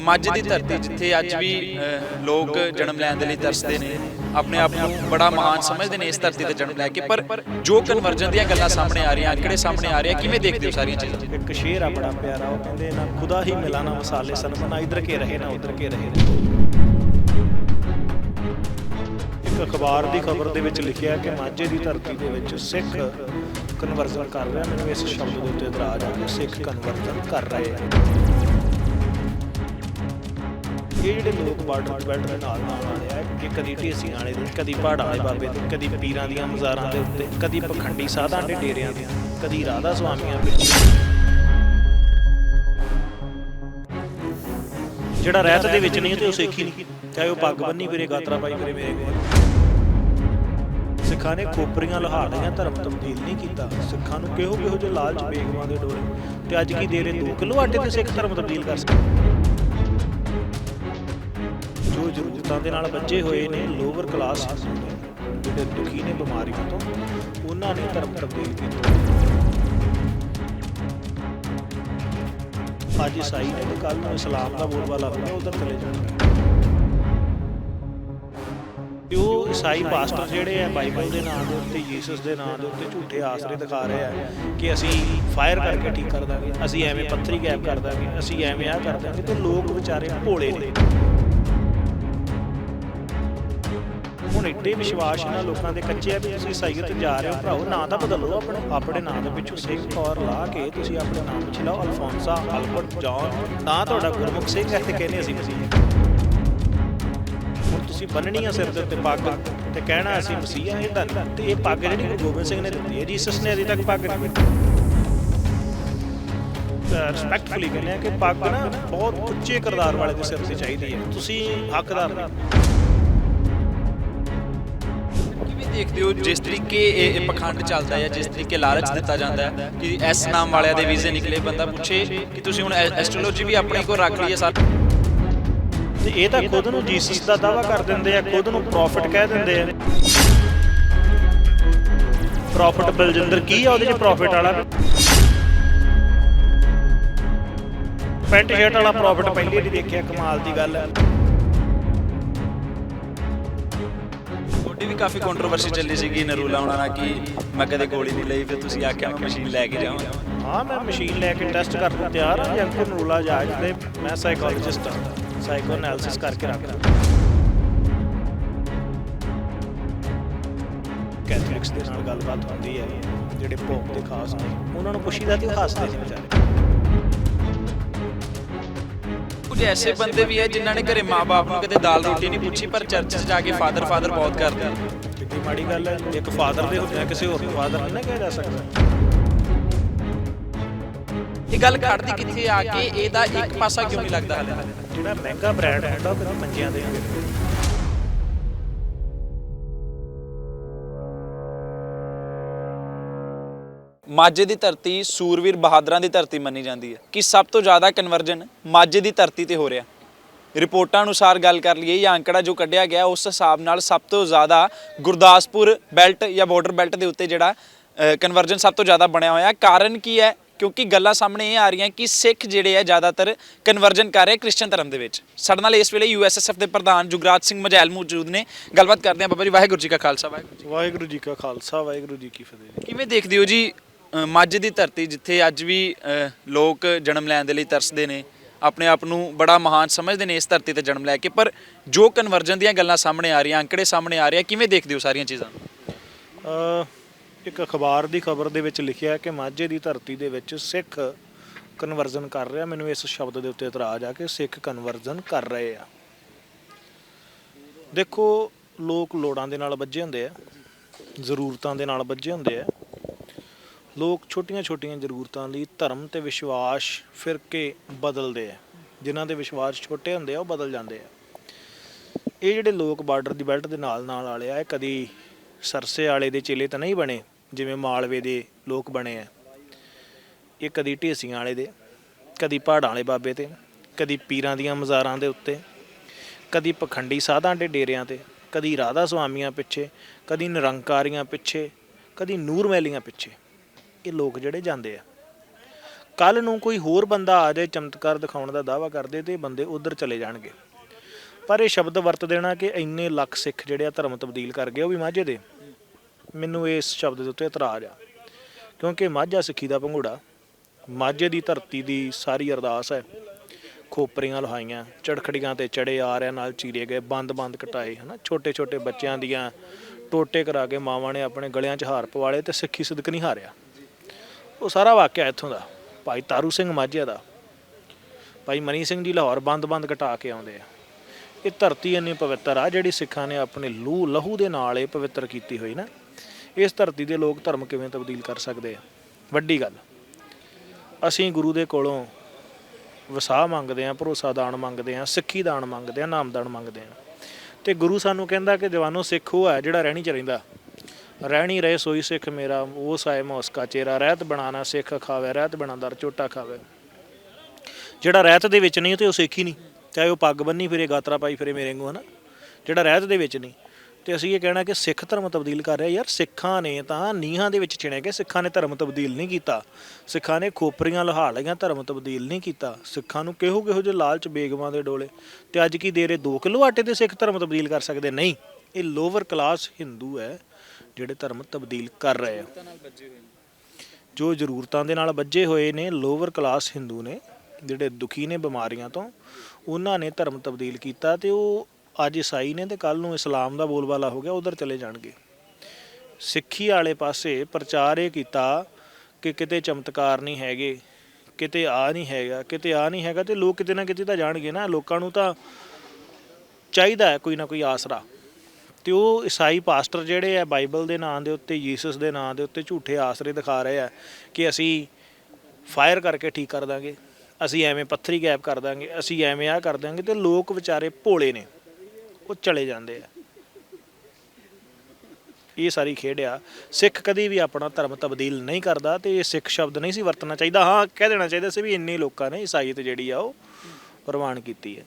ਮਾਝੇ ਦੀ ਧਰਤੀ ਜਿੱਥੇ ਅੱਜ ਵੀ ਲੋਕ ਜਨਮ ਲੈਣ ਦੇ ਲਈ ਤਰਸਦੇ ਨੇ, ਆਪਣੇ ਆਪ ਨੂੰ ਬੜਾ ਮਹਾਨ ਸਮਝਦੇ ਨੇ ਇਸ ਧਰਤੀ ਤੇ ਜਨਮ ਲੈ ਕੇ। ਪਰ ਜੋ ਕਨਵਰਜਨ ਦੀਆਂ ਗੱਲਾਂ ਸਾਹਮਣੇ ਆ ਰਹੀਆਂ ਅੰਕੜੇ ਸਾਹਮਣੇ ਆ ਰਹੇ ਆ ਕਿਵੇਂ ਦੇਖਦੇ ਹੋ ਸਾਰੀਆਂ ਚੀਜ਼ਾਂ? ਇੱਕ ਸ਼ੇਰ ਆ ਬੜਾ ਪਿਆਰਾ, ਉਹ ਕਹਿੰਦੇ ਨਾ, ਖੁਦਾ ਹੀ ਮਿਲਾ ਨਾ ਮਸਾਲੇ ਸਨ ਨਾ ਇਧਰ ਕੇ ਰਹੇ ਨਾ, ਉਧਰ ਕੇ ਰਹੇ ਇੱਕ ਅਖਬਾਰ ਦੀ ਖਬਰ ਦੇ ਵਿੱਚ ਲਿਖਿਆ ਕਿ ਮਾਝੇ ਦੀ ਧਰਤੀ ਦੇ ਵਿੱਚ ਸਿੱਖ ਕਨਵਰਜਨ ਕਰ ਰਿਹਾ, ਮੈਨੂੰ ਇਸ ਸ਼ਬਦ ਦੇ ਉੱਤੇ ਇਤਰਾਜ਼ ਆ ਕਿ ਸਿੱਖ ਕਨਵਰਜਨ ਕਰ ਰਹੇ ਆ। ਇਹ ਜਿਹੜੇ ਲੋਕ ਬਾਰਡਰ ਬੈਲਟ ਨਾਲ ਨਾਲ ਆਏ ਆ ਇਹ ਕਦੀ ਢੇਸੀਆਂ ਵਾਲੇ ਦੇ, ਕਦੀ ਪਹਾੜਾਂ ਵਾਲੇ ਬਾਬੇ ਦੇ, ਕਦੀ ਪੀਰਾਂ ਦੀਆਂ ਮਜ਼ਾਰਾਂ ਦੇ ਉੱਤੇ, ਕਦੀ ਪਖੰਡੀ ਸਾਧਾਂ ਦੇ ਡੇਰਿਆਂ ਦੇ, ਕਦੀ ਰਾਧਾ ਸੁਆਮੀਆਂ ਵਿੱਚ ਜਿਹੜਾ ਰਹਿਤ ਦੇ ਵਿੱਚ ਨਹੀਂ ਤੇ ਉਹ ਸਿੱਖ ਹੀ ਨਹੀਂ। ਚਾਹੇ ਉਹ ਪੱਗ ਬੰਨੀ ਫਿਰੇ, ਗਾਤਰਾ ਪਾਈ ਫਿਰੇ, ਮੇਰੇ ਕੋਲ। ਸਿੱਖਾਂ ਨੇ ਖੋਪਰੀਆਂ ਲਹਾ ਲਈਆਂ ਧਰਮ ਤਬਦੀਲ ਨਹੀਂ ਕੀਤਾ। ਸਿੱਖਾਂ ਨੂੰ ਕਿਹੋ ਕਿਹੋ ਜਿਹੇ ਲਾਲਚ ਬੇਗਵਾਂ ਦੇ ਡੋਲੇ। ਤੇ ਅੱਜ ਕੀ ਦੇਰੇ 2 ਕਿਲੋ ਆਟੇ ਤੇ ਸਿੱਖ ਧਰਮ ਤਬਦੀਲ ਕਰ ਸਕਦੇ? ਜ਼ਰੂਰਤਾਂ ਦੇ ਨਾਲ ਬੱਚੇ ਹੋਏ ਨੇ ਲੋਅਰ ਕਲਾਸ ਜਿਹੜੇ ਦੁਖੀ ਨੇ ਬਿਮਾਰੀਆਂ ਤੋਂ, ਉਹਨਾਂ ਨੇ ਧਰਮ ਤਬਦੀਲ ਕੀਤਾ ਅੱਜ ਈਸਾਈ ਨੇ ਤੇ ਕੱਲ ਨੂੰ ਇਸਲਾਮ ਦਾ ਬੋਲਬਾਲਾ ਹੋਵੇ ਉਧਰ ਚਲੇ ਜਾਣਗੇ ਉਹ ਈਸਾਈ ਪਾਸਟਰ ਜਿਹੜੇ ਆ, ਬਾਈਬਲ ਦੇ ਨਾਮ ਦੇ ਉੱਤੇ ਯੀਸਸ ਦੇ ਨਾਮ ਦੇ ਉੱਤੇ ਝੂਠੇ ਆਸਰੇ ਦਿਖਾ ਰਹੇ ਆ ਕਿ ਅਸੀਂ ਫਾਇਰ ਕਰਕੇ ਠੀਕ ਕਰ ਦਾਂਗੇ, ਅਸੀਂ ਐਵੇਂ ਪੱਥਰੀ ਗੈਪ ਕਰ ਦਾਂਗੇ, ਅਸੀਂ ਐਵੇਂ ਆ ਕਰ ਦਾਂਗੇ, ਤੇ ਲੋਕ ਵਿਚਾਰੇ ਭੋਲੇ ਨੇ। ਹੁਣ ਇੱਡੇ ਵਿਸ਼ਵਾਸ ਇਹਨਾਂ ਲੋਕਾਂ ਦੇ ਕੱਚੇ ਆ ਵੀ ਤੁਸੀਂ ਈਸਾਈਅਤ ਜਾ ਰਹੇ ਹੋ ਭਰਾਓ, ਨਾਂ ਤਾਂ ਬਦਲੋ ਆਪਣੇ ਆਪਣੇ ਨਾਂ ਦੇ ਪਿੱਛੋਂ ਸਿੰਘ ਔਰ ਲਾ ਕੇ ਤੁਸੀਂ ਆਪਣੇ ਨਾਮ ਵਿੱਚ ਲਾਓ, ਅਲਫੋਂਸਾ, ਅਲਬਰਟ ਜੌਨ, ਨਾਂ ਤੁਹਾਡਾ ਗੁਰਮੁਖ ਸਿੰਘ ਹੈ ਤੇ ਕਹਿੰਦੇ ਅਸੀਂ ਮਸੀਹ ਹੁਣ ਤੁਸੀਂ ਬੰਨਣੀ ਆ ਸਿਰ ਦੇ ਉੱਤੇ ਪੱਗ ਤੇ ਕਹਿਣਾ ਅਸੀਂ ਮਸੀਹ ਹਾਂ ਇਹਦਾ ਤੇ ਇਹ ਪੱਗ ਜਿਹੜੀ ਗੁਰੂ ਗੋਬਿੰਦ ਸਿੰਘ ਨੇ ਦਿੱਤੀ ਹੈ, ਜੀਸਸ ਨੇ ਅਜੇ ਤੱਕ ਪੱਗ ਨਹੀਂ ਦਿੱਤੀ ਰਿਸਪੈਕਟਫੁਲੀ ਕਹਿੰਦੇ ਆ ਕਿ ਪੱਗ ਨਾ ਬਹੁਤ ਉੱਚੇ ਕਿਰਦਾਰ ਵਾਲੇ ਦੇ ਸਿਰ ਤੇ ਚਾਹੀਦੀ ਹੈ। ਤੁਸੀਂ ਹੱਕਦਾਰ ਨਹੀਂ। ਦੇਖਦੇ ਹੋ, ਜਿਸ ਤਰੀਕੇ ਇਹ ਇਹ ਪਖੰਡ ਚੱਲਦਾ ਹੈ ਜਿਸ ਤਰੀਕੇ ਲਾਲਚ ਦਿੱਤਾ ਜਾਂਦਾ ਹੈ ਕਿ ਐਸ ਨਾਮ ਵਾਲਿਆਂ ਦੇ ਵੀਜ਼ੇ ਨਿਕਲੇ, ਬੰਦਾ ਪੁੱਛੇ ਕਿ ਤੁਸੀਂ ਹੁਣ ਐਸਟ੍ਰੋਲੋਜੀ ਵੀ ਆਪਣੇ ਕੋਲ ਰੱਖ ਲਈ ਹੈ ਸਰ? ਤੇ ਇਹ ਤਾਂ ਖੁਦ ਨੂੰ ਜੀਸਸ ਦਾ ਦਾਵਾ ਕਰ ਦਿੰਦੇ ਆ, ਖੁਦ ਨੂੰ ਪ੍ਰੋਫਿਟ ਕਹਿ ਦਿੰਦੇ ਆ। ਪ੍ਰੋਫਿਟ ਬਲਜਿੰਦਰ, ਕੀ ਆ ਉਹਦੇ ਚ ਪ੍ਰੋਫਿਟ ਵਾਲਾ? ਪੈਂਟ ਸ਼ਰਟ ਵਾਲਾ ਪ੍ਰੋਫਿਟ ਪਹਿਲੀ ਵਾਰੀ ਦੇਖਿਆ, ਕਮਾਲ ਦੀ ਗੱਲ ਹੈ। ਤੁਹਾਡੀ ਵੀ ਕਾਫੀ ਕੰਟਰੋਵਰਸੀ ਚੱਲੀ ਸੀਗੀ ਨਰੂਲਾ ਉਹਨਾਂ ਨਾਲ ਕਿ ਮੈਂ ਕਦੇ ਗੋਲੀ ਨਹੀਂ ਲਈ, ਫਿਰ ਤੁਸੀਂ ਆਖਿਆ ਮੈਂ ਮਸ਼ੀਨ ਲੈ ਕੇ ਜਾਵਾਂ ਹਾਂ, ਮੈਂ ਮਸ਼ੀਨ ਲੈ ਕੇ ਟੈਸਟ ਕਰਨ ਨੂੰ ਤਿਆਰ ਹਾਂ ਜੰਕਰ ਨੂਲਾ ਜਾਜ ਦੇ ਮੈਂ ਸਾਈਕੋਲੋਜਿਸਟ ਹਾਂ ਸਾਈਕੋ ਐਨਾਲਿਸਿਸ ਕਰਕੇ ਰੱਖਦਾ ਕੈਥੋਲਿਕਸ ਦੇ ਨਾਲ ਗੱਲਬਾਤ ਹੁੰਦੀ ਹੈ, ਜਿਹੜੇ ਭੋਗ ਦੇ ਖਾਸ ਨੇ, ਉਹਨਾਂ ਨੂੰ ਪੁੱਛੀਦਾ ਤੇ ਉਹ ਹੱਸਦੇ ਨੇ ਵਿਚਾਰੇ। ਕੁਝ ਐਸੇ ਬੰਦੇ ਵੀ ਹੈ ਜਿਨ੍ਹਾਂ ਨੇ ਘਰੇ ਮਾਪੇ ਨੂੰ ਕਦੇ ਦਾਲ ਰੋਟੀ ਨਹੀਂ ਪੁੱਛੀ ਪਰ ਚਰਚ 'ਚ ਜਾ ਕੇ ਫਾਦਰ ਫਾਦਰ ਬਹੁਤ ਕਰਦੇ ਆ ਕਿੰਨੀ ਮਾੜੀ ਗੱਲ ਹੈ। ਇੱਕ ਫਾਦਰ ਦੇ ਹੁੰਦਿਆਂ ਕਿਸੇ ਹੋਰ ਨੂੰ ਫਾਦਰ ਨਹੀਂ ਨਾ ਕਿਹਾ ਜਾ ਸਕਦਾ। ਇਹ ਗੱਲ ਘੜਦੀ ਕਿੱਥੇ ਆ ਕੇ ਇਹਦਾ ਇੱਕ ਪਾਸਾ ਕਿਉਂ ਨਹੀਂ ਲੱਗਦਾ ਹਲੇ? ਜਿਹੜਾ ਮਹਿੰਗਾ ਬ੍ਰਾਂਡ ਹੁੰਦਾ ਉਹ ਕਦੇ ਮੰਜਿਆਂ ਦੇ ਹੁੰਦੇ ਮਾਝੇ ਦੀ ਧਰਤੀ ਸੂਰਵੀਰ ਬਹਾਦਰਾਂ ਦੀ ਧਰਤੀ ਮੰਨੀ ਜਾਂਦੀ ਹੈ। ਕਿ ਸਭ ਤੋਂ ਜ਼ਿਆਦਾ ਕਨਵਰਜਨ ਮਾਝੇ ਦੀ ਧਰਤੀ ਤੇ ਹੋ ਰਿਹਾ? ਰਿਪੋਰਟਾਂ ਅਨੁਸਾਰ ਗੱਲ ਕਰ ਲਈਏ ਜਾਂ ਅੰਕੜਾ ਜੋ ਕੱਢਿਆ ਗਿਆ ਉਸ ਹਿਸਾਬ ਨਾਲ ਸਭ ਤੋਂ ਜ਼ਿਆਦਾ ਗੁਰਦਾਸਪੁਰ ਬੈਲਟ ਜਾਂ ਬਾਰਡਰ ਬੈਲਟ ਦੇ ਉੱਤੇ ਜਿਹੜਾ ਕਨਵਰਜਨ ਸਭ ਤੋਂ ਜ਼ਿਆਦਾ ਬਣਿਆ ਹੋਇਆ। ਕਾਰਨ ਕੀ ਹੈ? ਕਿਉਂਕਿ ਗੱਲਾਂ ਸਾਹਮਣੇ ਇਹ ਆ ਰਹੀਆਂ ਕਿ ਸਿੱਖ ਜਿਹੜੇ ਆ ਜ਼ਿਆਦਾਤਰ ਕਨਵਰਜਨ ਕਰ ਰਹੇ ਕ੍ਰਿਸਚੀਅਨ ਧਰਮ ਦੇ ਵਿੱਚ। ਸਾਡੇ ਨਾਲ ਇਸ ਵੇਲੇ ਯੂਐਸਐਸਐਫ ਦੇ ਪ੍ਰਧਾਨ ਜੁਗਰਾਜ ਸਿੰਘ ਮਜੈਲ ਮੌਜੂਦ ਨੇ। ਗੱਲਬਾਤ ਕਰਦੇ ਹਾਂ ਬਾਬਾ ਜੀ ਵਾਹਿਗੁਰੂ ਜੀ ਕਾ ਖਾਲਸਾ ਵਾਹਿਗੁਰੂ ਜੀ ਵਾਹਿਗੁਰੂ ਜੀ ਕਾ ਖਾਲਸਾ ਵਾਹਿਗੁਰੂ ਜੀ ਕੀ ਫਤਿਹ। ਕਿਵੇਂ ਦੇਖਦੇ ਹੋ ਜੀ ਮਾਝੇ ਦੀ ਧਰਤੀ ਜਿੱਥੇ ਅੱਜ ਵੀ ਲੋਕ ਜਨਮ ਲੈਣ ਦੇ ਲਈ ਤਰਸਦੇ ਨੇ, ਆਪਣੇ ਆਪ ਨੂੰ ਬੜਾ ਮਹਾਨ ਸਮਝਦੇ ਨੇ ਇਸ ਧਰਤੀ ਤੇ ਜਨਮ ਲੈ ਕੇ। ਪਰ ਜੋ ਕਨਵਰਜਨ ਦੀਆਂ ਗੱਲਾਂ ਸਾਹਮਣੇ ਆ ਰਹੀਆਂ, ਅੰਕੜੇ ਸਾਹਮਣੇ ਆ ਰਹੇ ਆ ਕਿਵੇਂ ਦੇਖਦੇ ਹੋ ਸਾਰੀਆਂ ਚੀਜ਼ਾਂ ਨੂੰ? ਇੱਕ ਅਖਬਾਰ ਦੀ ਖਬਰ ਦੇ ਵਿੱਚ ਲਿਖਿਆ ਕਿ ਮਾਝੇ ਦੀ ਧਰਤੀ ਦੇ ਵਿੱਚ ਸਿੱਖ ਕਨਵਰਜਨ ਕਰ ਰਿਹਾ। ਮੈਨੂੰ ਇਸ ਸ਼ਬਦ ਦੇ ਉੱਤੇ ਇਤਰਾਜ਼ ਆ ਕਿ ਸਿੱਖ ਕਨਵਰਜਨ ਕਰ ਰਹੇ ਆ। ਦੇਖੋ, ਲੋਕ ਲੋੜਾਂ ਦੇ ਨਾਲ ਵੱਜੇ ਹੁੰਦੇ ਆ, ਜ਼ਰੂਰਤਾਂ ਦੇ ਨਾਲ ਵੱਜੇ ਹੁੰਦੇ ਆ। ਲੋਕ ਛੋਟੀਆਂ-ਛੋਟੀਆਂ ਜ਼ਰੂਰਤਾਂ ਲਈ ਧਰਮ ਤੇ ਵਿਸ਼ਵਾਸ ਫਿਰਕੇ ਬਦਲਦੇ ਆ। ਜਿਨ੍ਹਾਂ ਦੇ ਵਿਸ਼ਵਾਸ ਛੋਟੇ ਹੁੰਦੇ ਆ, ਉਹ ਬਦਲ ਜਾਂਦੇ ਆ। ਇਹ ਜਿਹੜੇ ਲੋਕ ਬਾਰਡਰ ਦੀ ਬੈਲਟ ਦੇ ਨਾਲ ਨਾਲ ਵਾਲੇ ਆ, ਇਹ ਕਦੀ ਸਰਸੇ ਵਾਲੇ ਦੇ ਚੇਲੇ ਤਾਂ ਨਹੀਂ ਬਣੇ, ਜਿਵੇਂ ਮਾਲਵੇ ਦੇ ਲੋਕ ਬਣੇ ਆ। ਇਹ ਕਦੀ ਢੇਸੀਆਂ ਵਾਲੇ ਦੇ, ਕਦੀ ਪਹਾੜਾਂ ਵਾਲੇ ਬਾਬੇ ਤੇ, ਕਦੀ ਪੀਰਾਂ ਦੀਆਂ ਮਜ਼ਾਰਾਂ ਦੇ ਉੱਤੇ, ਕਦੀ ਪਖੰਡੀ ਸਾਧਾਂ ਦੇ ਡੇਰਿਆਂ ਤੇ, ਕਦੀ ਰਾਧਾ ਸੁਆਮੀਆਂ ਪਿੱਛੇ, ਕਦੀ ਨਿਰੰਕਾਰੀਆਂ ਪਿੱਛੇ, ਕਦੀ ਨੂਰ ਮਹਿਲੀਆਂ ਪਿੱਛੇ। ਇਹ ਲੋਕ ਜਿਹੜੇ ਜਾਂਦੇ ਆ। ਕੱਲ ਨੂੰ ਕੋਈ ਹੋਰ ਬੰਦਾ ਆ ਜਾਏ, ਚਮਤਕਾਰ ਦਿਖਾਉਣ ਦਾ ਦਾਵਾ ਕਰਦੇ ਤੇ ਇਹ ਬੰਦੇ ਉਧਰ ਚਲੇ ਜਾਣਗੇ। ਪਰ ਇਹ ਸ਼ਬਦ ਵਰਤ ਦੇਣਾ ਕਿ ਇੰਨੇ ਲੱਖ ਸਿੱਖ ਜਿਹੜੇ ਆ ਧਰਮ ਤਬਦੀਲ ਕਰ ਗਏ, ਉਹ ਵੀ ਮਾਝੇ ਦੇ। ਮੈਨੂੰ ਇਸ ਸ਼ਬਦ ਦੇ ਉੱਤੇ ਇਤਰਾਜ਼ ਆ, ਕਿਉਂਕਿ ਮਾਝਾ ਸਿੱਖੀ ਦਾ ਪੰਘੂੜਾ, ਮਾਝੇ ਦੀ ਧਰਤੀ ਦੀ ਸਾਰੀ ਅਰਦਾਸ ਹੈ। ਖੋਪਰੀਆਂ ਲਹਾਈਆਂ, ਚੜਖੜੀਆਂ ਤੇ ਚੜੇ ਆ ਰਿਆਂ ਨਾਲ ਚੀਰੇ ਗਏ ਬੰਦ-ਬੰਦ ਕਟਾਏ, ਹਨਾ? ਛੋਟੇ ਛੋਟੇ ਬੱਚਿਆਂ ਦੀਆਂ ਟੋਟੇ ਕਰਾ ਕੇ ਮਾਵਾਂ ਨੇ ਆਪਣੇ ਗਲਿਆਂ 'ਚ ਹਾਰ ਪਵਾਲੇ ਤੇ ਸਿੱਖੀ ਸਦਕ ਨਹੀਂ ਹਾਰਿਆ। ਉਹ ਸਾਰਾ ਵਾਕਿਆ ਇੱਥੋਂ ਦਾ। ਭਾਈ ਤਾਰੂ ਸਿੰਘ ਮਾਝੇ ਦਾ। ਭਾਈ ਮਨੀ ਸਿੰਘ ਜੀ ਲਾਹੌਰ ਬੰਦ-ਬੰਦ ਘਟਾ ਕੇ ਆਉਂਦੇ ਆ। ਇਹ ਧਰਤੀ ਇੰਨੀ ਪਵਿੱਤਰ ਆ, ਜਿਹੜੀ ਸਿੱਖਾਂ ਨੇ ਆਪਣੇ ਲੂ ਲਹੂ ਦੇ ਨਾਲ ਇਹ ਪਵਿੱਤਰ ਕੀਤੀ ਹੋਈ ਨਾ, ਇਸ ਧਰਤੀ ਦੇ ਲੋਕ ਧਰਮ ਕਿਵੇਂ ਤਬਦੀਲ ਕਰ ਸਕਦੇ ਆ? ਵੱਡੀ ਗੱਲ, ਅਸੀਂ ਗੁਰੂ ਦੇ ਕੋਲੋਂ ਵਸਾ ਮੰਗਦੇ ਆ, ਭਰੋਸਾ ਦਾਨ ਮੰਗਦੇ ਆ, ਸਿੱਖੀ ਦਾਨ ਮੰਗਦੇ ਆ, ਨਾਮਦਾਨ ਮੰਗਦੇ ਆ। ਤੇ ਗੁਰੂ ਸਾਨੂੰ ਕਹਿੰਦਾ ਕਿ ਜਵਾਨੋ, ਸਿੱਖ ਉਹ ਹੈ ਜਿਹੜਾ ਰਹਿਣੀ ਚ ਰਹਿੰਦਾ। ਰਹਿਣੀ ਰਹੇ, ਸੋਈ ਸਿੱਖ ਮੇਰਾ, ਉਹ ਸਾਇ ਮੋਸਕਾ ਚੇਰਾ ਰਹਿਤ ਬਣਾਣਾ ਸਿੱਖ ਖਾਵੇ, ਰਹਿਤ ਬਣਾਦਰ ਝੋਟਾ ਖਾਵੇ। ਜਿਹੜਾ ਰਹਿਤ ਦੇ ਵਿੱਚ ਨਹੀਂ ਤੇ ਉਹ ਸਿੱਖ ਹੀ ਨਹੀਂ। ਚਾਹੇ ਉਹ ਪੱਗ ਬੰਨੀ, ਫਿਰੇ ਗਾਤਰਾ ਪਾਈ ਫਿਰੇ ਮੇਰੇ ਵਾਂਗੂ, ਹਨਾ? ਜਿਹੜਾ ਰਹਿਤ ਦੇ ਵਿੱਚ ਨਹੀਂ। ਤੇ ਅਸੀਂ ਇਹ ਕਹਿਣਾ ਕਿ ਸਿੱਖ ਧਰਮ ਤਬਦੀਲ ਕਰ ਰਿਹਾ, ਯਾਰ ਸਿੱਖਾਂ ਨੇ ਤਾਂ ਨੀਹਾਂ ਦੇ ਵਿੱਚ ਚਿਣੇ ਕੇ ਸਿੱਖਾਂ ਨੇ ਧਰਮ ਤਬਦੀਲ ਨਹੀਂ ਕੀਤਾ। ਸਿੱਖਾਂ ਨੇ ਖੋਪਰੀਆਂ ਲਹਾ ਲਈਆਂ, ਧਰਮ ਤਬਦੀਲ ਨਹੀਂ ਕੀਤਾ। ਸਿੱਖਾਂ ਨੂੰ ਕਿਹੋ ਕਿਹੋ ਜਿਹੇ ਲਾਲਚ, ਬੇਗਮਾਂ ਦੇ ਡੋਲੇ। ਤੇ ਅੱਜ ਕੀ ਦੇਰੇ 2 ਕਿਲੋ ਆਟੇ ਤੇ ਸਿੱਖ ਧਰਮ ਤਬਦੀਲ ਕਰ ਸਕਦੇ? ਨਹੀਂ। ਇਹ ਲੋਅਰ ਕਲਾਸ ਹਿੰਦੂ ਹੈ। ਜਿਹੜੇ ਧਰਮ ਤਬਦੀਲ ਕਰ ਰਹੇ ਆ। ਜੋ ਜ਼ਰੂਰਤਾਂ ਦੇ ਨਾਲ ਬੱਝੇ ਹੋਏ ਨੇ ਲੋਅਰ ਕਲਾਸ ਹਿੰਦੂ ਨੇ, ਜਿਹੜੇ ਦੁਖੀ ਨੇ ਬਿਮਾਰੀਆਂ ਤੋਂ, ਉਹਨਾਂ ਨੇ ਧਰਮ ਤਬਦੀਲ ਕੀਤਾ ਤੇ ਉਹ ਅੱਜ ਈਸਾਈ ਨੇ ਤੇ ਕੱਲ ਨੂੰ ਇਸਲਾਮ ਦਾ ਬੋਲਬਾਲਾ ਹੋ ਗਿਆ, ਉਧਰ ਚਲੇ ਜਾਣਗੇ। ਸਿੱਖੀ ਵਾਲੇ ਪਾਸੇ ਪ੍ਰਚਾਰ ਇਹ ਕੀਤਾ ਕਿ ਕਿਤੇ ਚਮਤਕਾਰ ਨਹੀਂ ਹੈਗੇ, ਕਿਤੇ ਆ ਨਹੀਂ ਹੈਗਾ, ਕਿਤੇ ਆ ਨਹੀਂ ਹੈਗਾ ਤੇ ਲੋਕ ਕਿਤੇ ਨਾ ਕਿਤੇ ਤਾਂ ਜਾਣਗੇ ਨਾ, ਲੋਕਾਂ ਨੂੰ ਤਾਂ ਚਾਹੀਦਾ ਹੈ ਕੋਈ ਨਾ ਕੋਈ ਆਸਰਾ। ਤੇ ਉਹ ਈਸਾਈ ਪਾਸਟਰ ਜਿਹੜੇ ਆ ਬਾਈਬਲ ਦੇ ਨਾਂ ਦੇ ਉੱਤੇ ਯੀਸਸ ਦੇ ਨਾਂ ਦੇ ਉੱਤੇ ਝੂਠੇ ਆਸਰੇ ਦਿਖਾ ਰਹੇ ਆ ਕਿ ਅਸੀਂ ਫਾਇਰ ਕਰਕੇ ਠੀਕ ਕਰ ਦਾਂਗੇ, ਅਸੀਂ ਐਵੇਂ ਪੱਥਰੀ ਗੈਪ ਕਰ ਦਾਂਗੇ, ਅਸੀਂ ਐਵੇਂ ਆ ਕਰ ਦਾਂਗੇ ਤੇ ਲੋਕ ਵਿਚਾਰੇ ਭੋਲੇ ਨੇ, ਉਹ ਚਲੇ ਜਾਂਦੇ ਆ। ਇਹ ਸਾਰੀ ਖੇਡ ਆ। ਸਿੱਖ ਕਦੀ ਵੀ ਆਪਣਾ ਧਰਮ ਤਬਦੀਲ ਨਹੀਂ ਕਰਦਾ ਤੇ ਇਹ ਸਿੱਖ ਸ਼ਬਦ ਨਹੀਂ ਸੀ ਵਰਤਣਾ ਚਾਹੀਦਾ। ਹਾਂ, ਕਹਿ ਦੇਣਾ ਚਾਹੀਦਾ ਸੀ ਵੀ ਇੰਨੇ ਲੋਕਾਂ ਨੇ ਈਸਾਈਅਤ ਜਿਹੜੀ ਆ ਉਹ ਪ੍ਰਵਾਨ ਕੀਤੀ ਹੈ।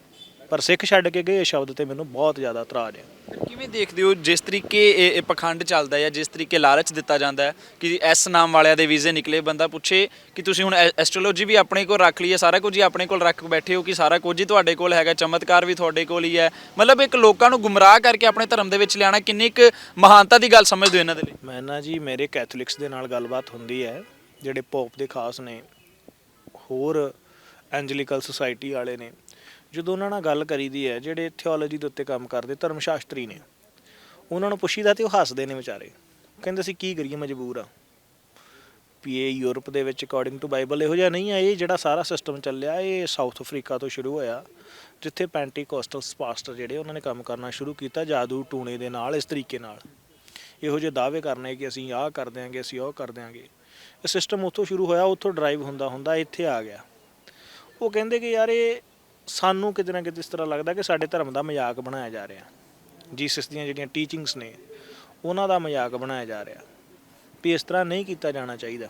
ਪਰ ਸਿੱਖ ਛੱਡ ਕੇ ਗਏ ਇਹ ਸ਼ਬਦ ਤੇ ਮੈਨੂੰ ਬਹੁਤ ਜ਼ਿਆਦਾ ਇਤਰਾਜ਼ ਹੈ ਕਿਵੇਂ ਦੇਖਦੇ ਹੋ ਜਿਸ ਤਰੀਕੇ ਇਹ ਇਹ ਪਖੰਡ ਚੱਲਦਾ ਹੈ ਜਿਸ ਤਰੀਕੇ ਲਾਲਚ ਦਿੱਤਾ ਜਾਂਦਾ ਹੈ ਕਿ ਐਸ ਨਾਮ ਵਾਲਿਆਂ ਦੇ ਵੀਜ਼ੇ ਨਿਕਲੇ ਬੰਦਾ ਪੁੱਛੇ ਕਿ ਤੁਸੀਂ ਹੁਣ ਐਸਟ੍ਰੋਲੋਜੀ ਵੀ ਆਪਣੇ ਕੋਲ ਰੱਖ ਲਈ ਹੈ ਸਾਰਾ ਕੁਝ ਹੀ ਆਪਣੇ ਕੋਲ ਰੱਖ ਬੈਠੇ ਹੋ ਕਿ ਸਾਰਾ ਕੁਝ ਹੀ ਤੁਹਾਡੇ ਕੋਲ ਹੈਗਾ ਚਮਤਕਾਰ ਵੀ ਤੁਹਾਡੇ ਕੋਲ ਹੀ ਹੈ। ਮਤਲਬ ਇੱਕ ਲੋਕਾਂ ਨੂੰ ਗੁੰਮਰਾਹ ਕਰਕੇ ਆਪਣੇ ਧਰਮ ਦੇ ਵਿੱਚ ਲਿਆਣਾ ਕਿੰਨੀ ਇੱਕ ਮਹਾਨਤਾ ਦੀ ਗੱਲ ਸਮਝਦੇ ਹੋ ਇਹਨਾਂ ਦੇ ਲਈ? ਮੈਂ ਨਾ ਜੀ ਮੇਰੇ ਕੈਥੋਲਿਕਸ ਦੇ ਨਾਲ ਗੱਲਬਾਤ ਹੁੰਦੀ ਹੈ ਜਿਹੜੇ ਪੋਪ ਦੇ ਖਾਸ ਨੇ ਹੋਰ ਐਂਜਲੀਕਲ ਸੁਸਾਇਟੀ ਵਾਲੇ ਨੇ ਜਦੋਂ ਉਹਨਾਂ ਨਾਲ ਗੱਲ ਕਰੀਦੀ ਹੈ, ਜਿਹੜੇ ਥਿਓਲੋਜੀ ਦੇ ਉੱਤੇ ਕੰਮ ਕਰਦੇ ਧਰਮ ਸ਼ਾਸਤਰੀ ਨੇ, ਉਹਨਾਂ ਨੂੰ ਪੁੱਛੀਦਾ ਤੇ ਉਹ ਹੱਸਦੇ ਨੇ ਵਿਚਾਰੇ। ਕਹਿੰਦੇ, ਅਸੀਂ ਕੀ ਕਰੀਏ, ਮਜਬੂਰ ਆ। ਵੀ ਇਹ ਯੂਰਪ ਦੇ ਵਿੱਚ ਅਕੋਰਡਿੰਗ ਟੂ ਬਾਈਬਲ ਇਹੋ ਜਿਹਾ ਨਹੀਂ ਆ, ਇਹ ਜਿਹੜਾ ਸਾਰਾ ਸਿਸਟਮ ਚੱਲਿਆ, ਇਹ ਸਾਊਥ ਅਫਰੀਕਾ ਤੋਂ ਸ਼ੁਰੂ ਹੋਇਆ, ਜਿੱਥੇ ਪੈਂਟੀਕੋਸਟਲ ਪਾਸਟਰ ਜਿਹੜੇ ਉਹਨਾਂ ਨੇ ਕੰਮ ਕਰਨਾ ਸ਼ੁਰੂ ਕੀਤਾ, ਜਾਦੂ ਟੂਣੇ ਦੇ ਨਾਲ, ਇਸ ਤਰੀਕੇ ਨਾਲ। ਇਹੋ ਜਿਹੇ ਦਾਅਵੇ ਕਰਨੇ ਕਿ ਅਸੀਂ ਆਹ ਕਰ ਦਿਆਂਗੇ, ਅਸੀਂ ਉਹ ਕਰ ਦਿਆਂਗੇ। ਇਹ ਸਿਸਟਮ ਉੱਥੋਂ ਸ਼ੁਰੂ ਹੋਇਆ, ਉੱਥੋਂ ਡਰਾਈਵ ਹੁੰਦਾ ਹੁੰਦਾ ਇੱਥੇ ਆ ਗਿਆ। ਉਹ ਕਹਿੰਦੇ ਕਿ ਯਾਰ ਇਹ ਸਾਨੂੰ ਕਿਤੇ ਨਾ ਕਿਤੇ ਇਸ ਤਰ੍ਹਾਂ ਲੱਗਦਾ ਕਿ ਸਾਡੇ ਧਰਮ ਦਾ ਮਜ਼ਾਕ ਬਣਾਇਆ ਜਾ ਰਿਹਾ। ਜੀਸਸ ਦੀਆਂ ਜਿਹੜੀਆਂ ਟੀਚਿੰਗਸ ਨੇ, ਉਹਨਾਂ ਦਾ ਮਜ਼ਾਕ ਬਣਾਇਆ ਜਾ ਰਿਹਾ। ਵੀ ਇਸ ਤਰ੍ਹਾਂ ਨਹੀਂ ਕੀਤਾ ਜਾਣਾ ਚਾਹੀਦਾ।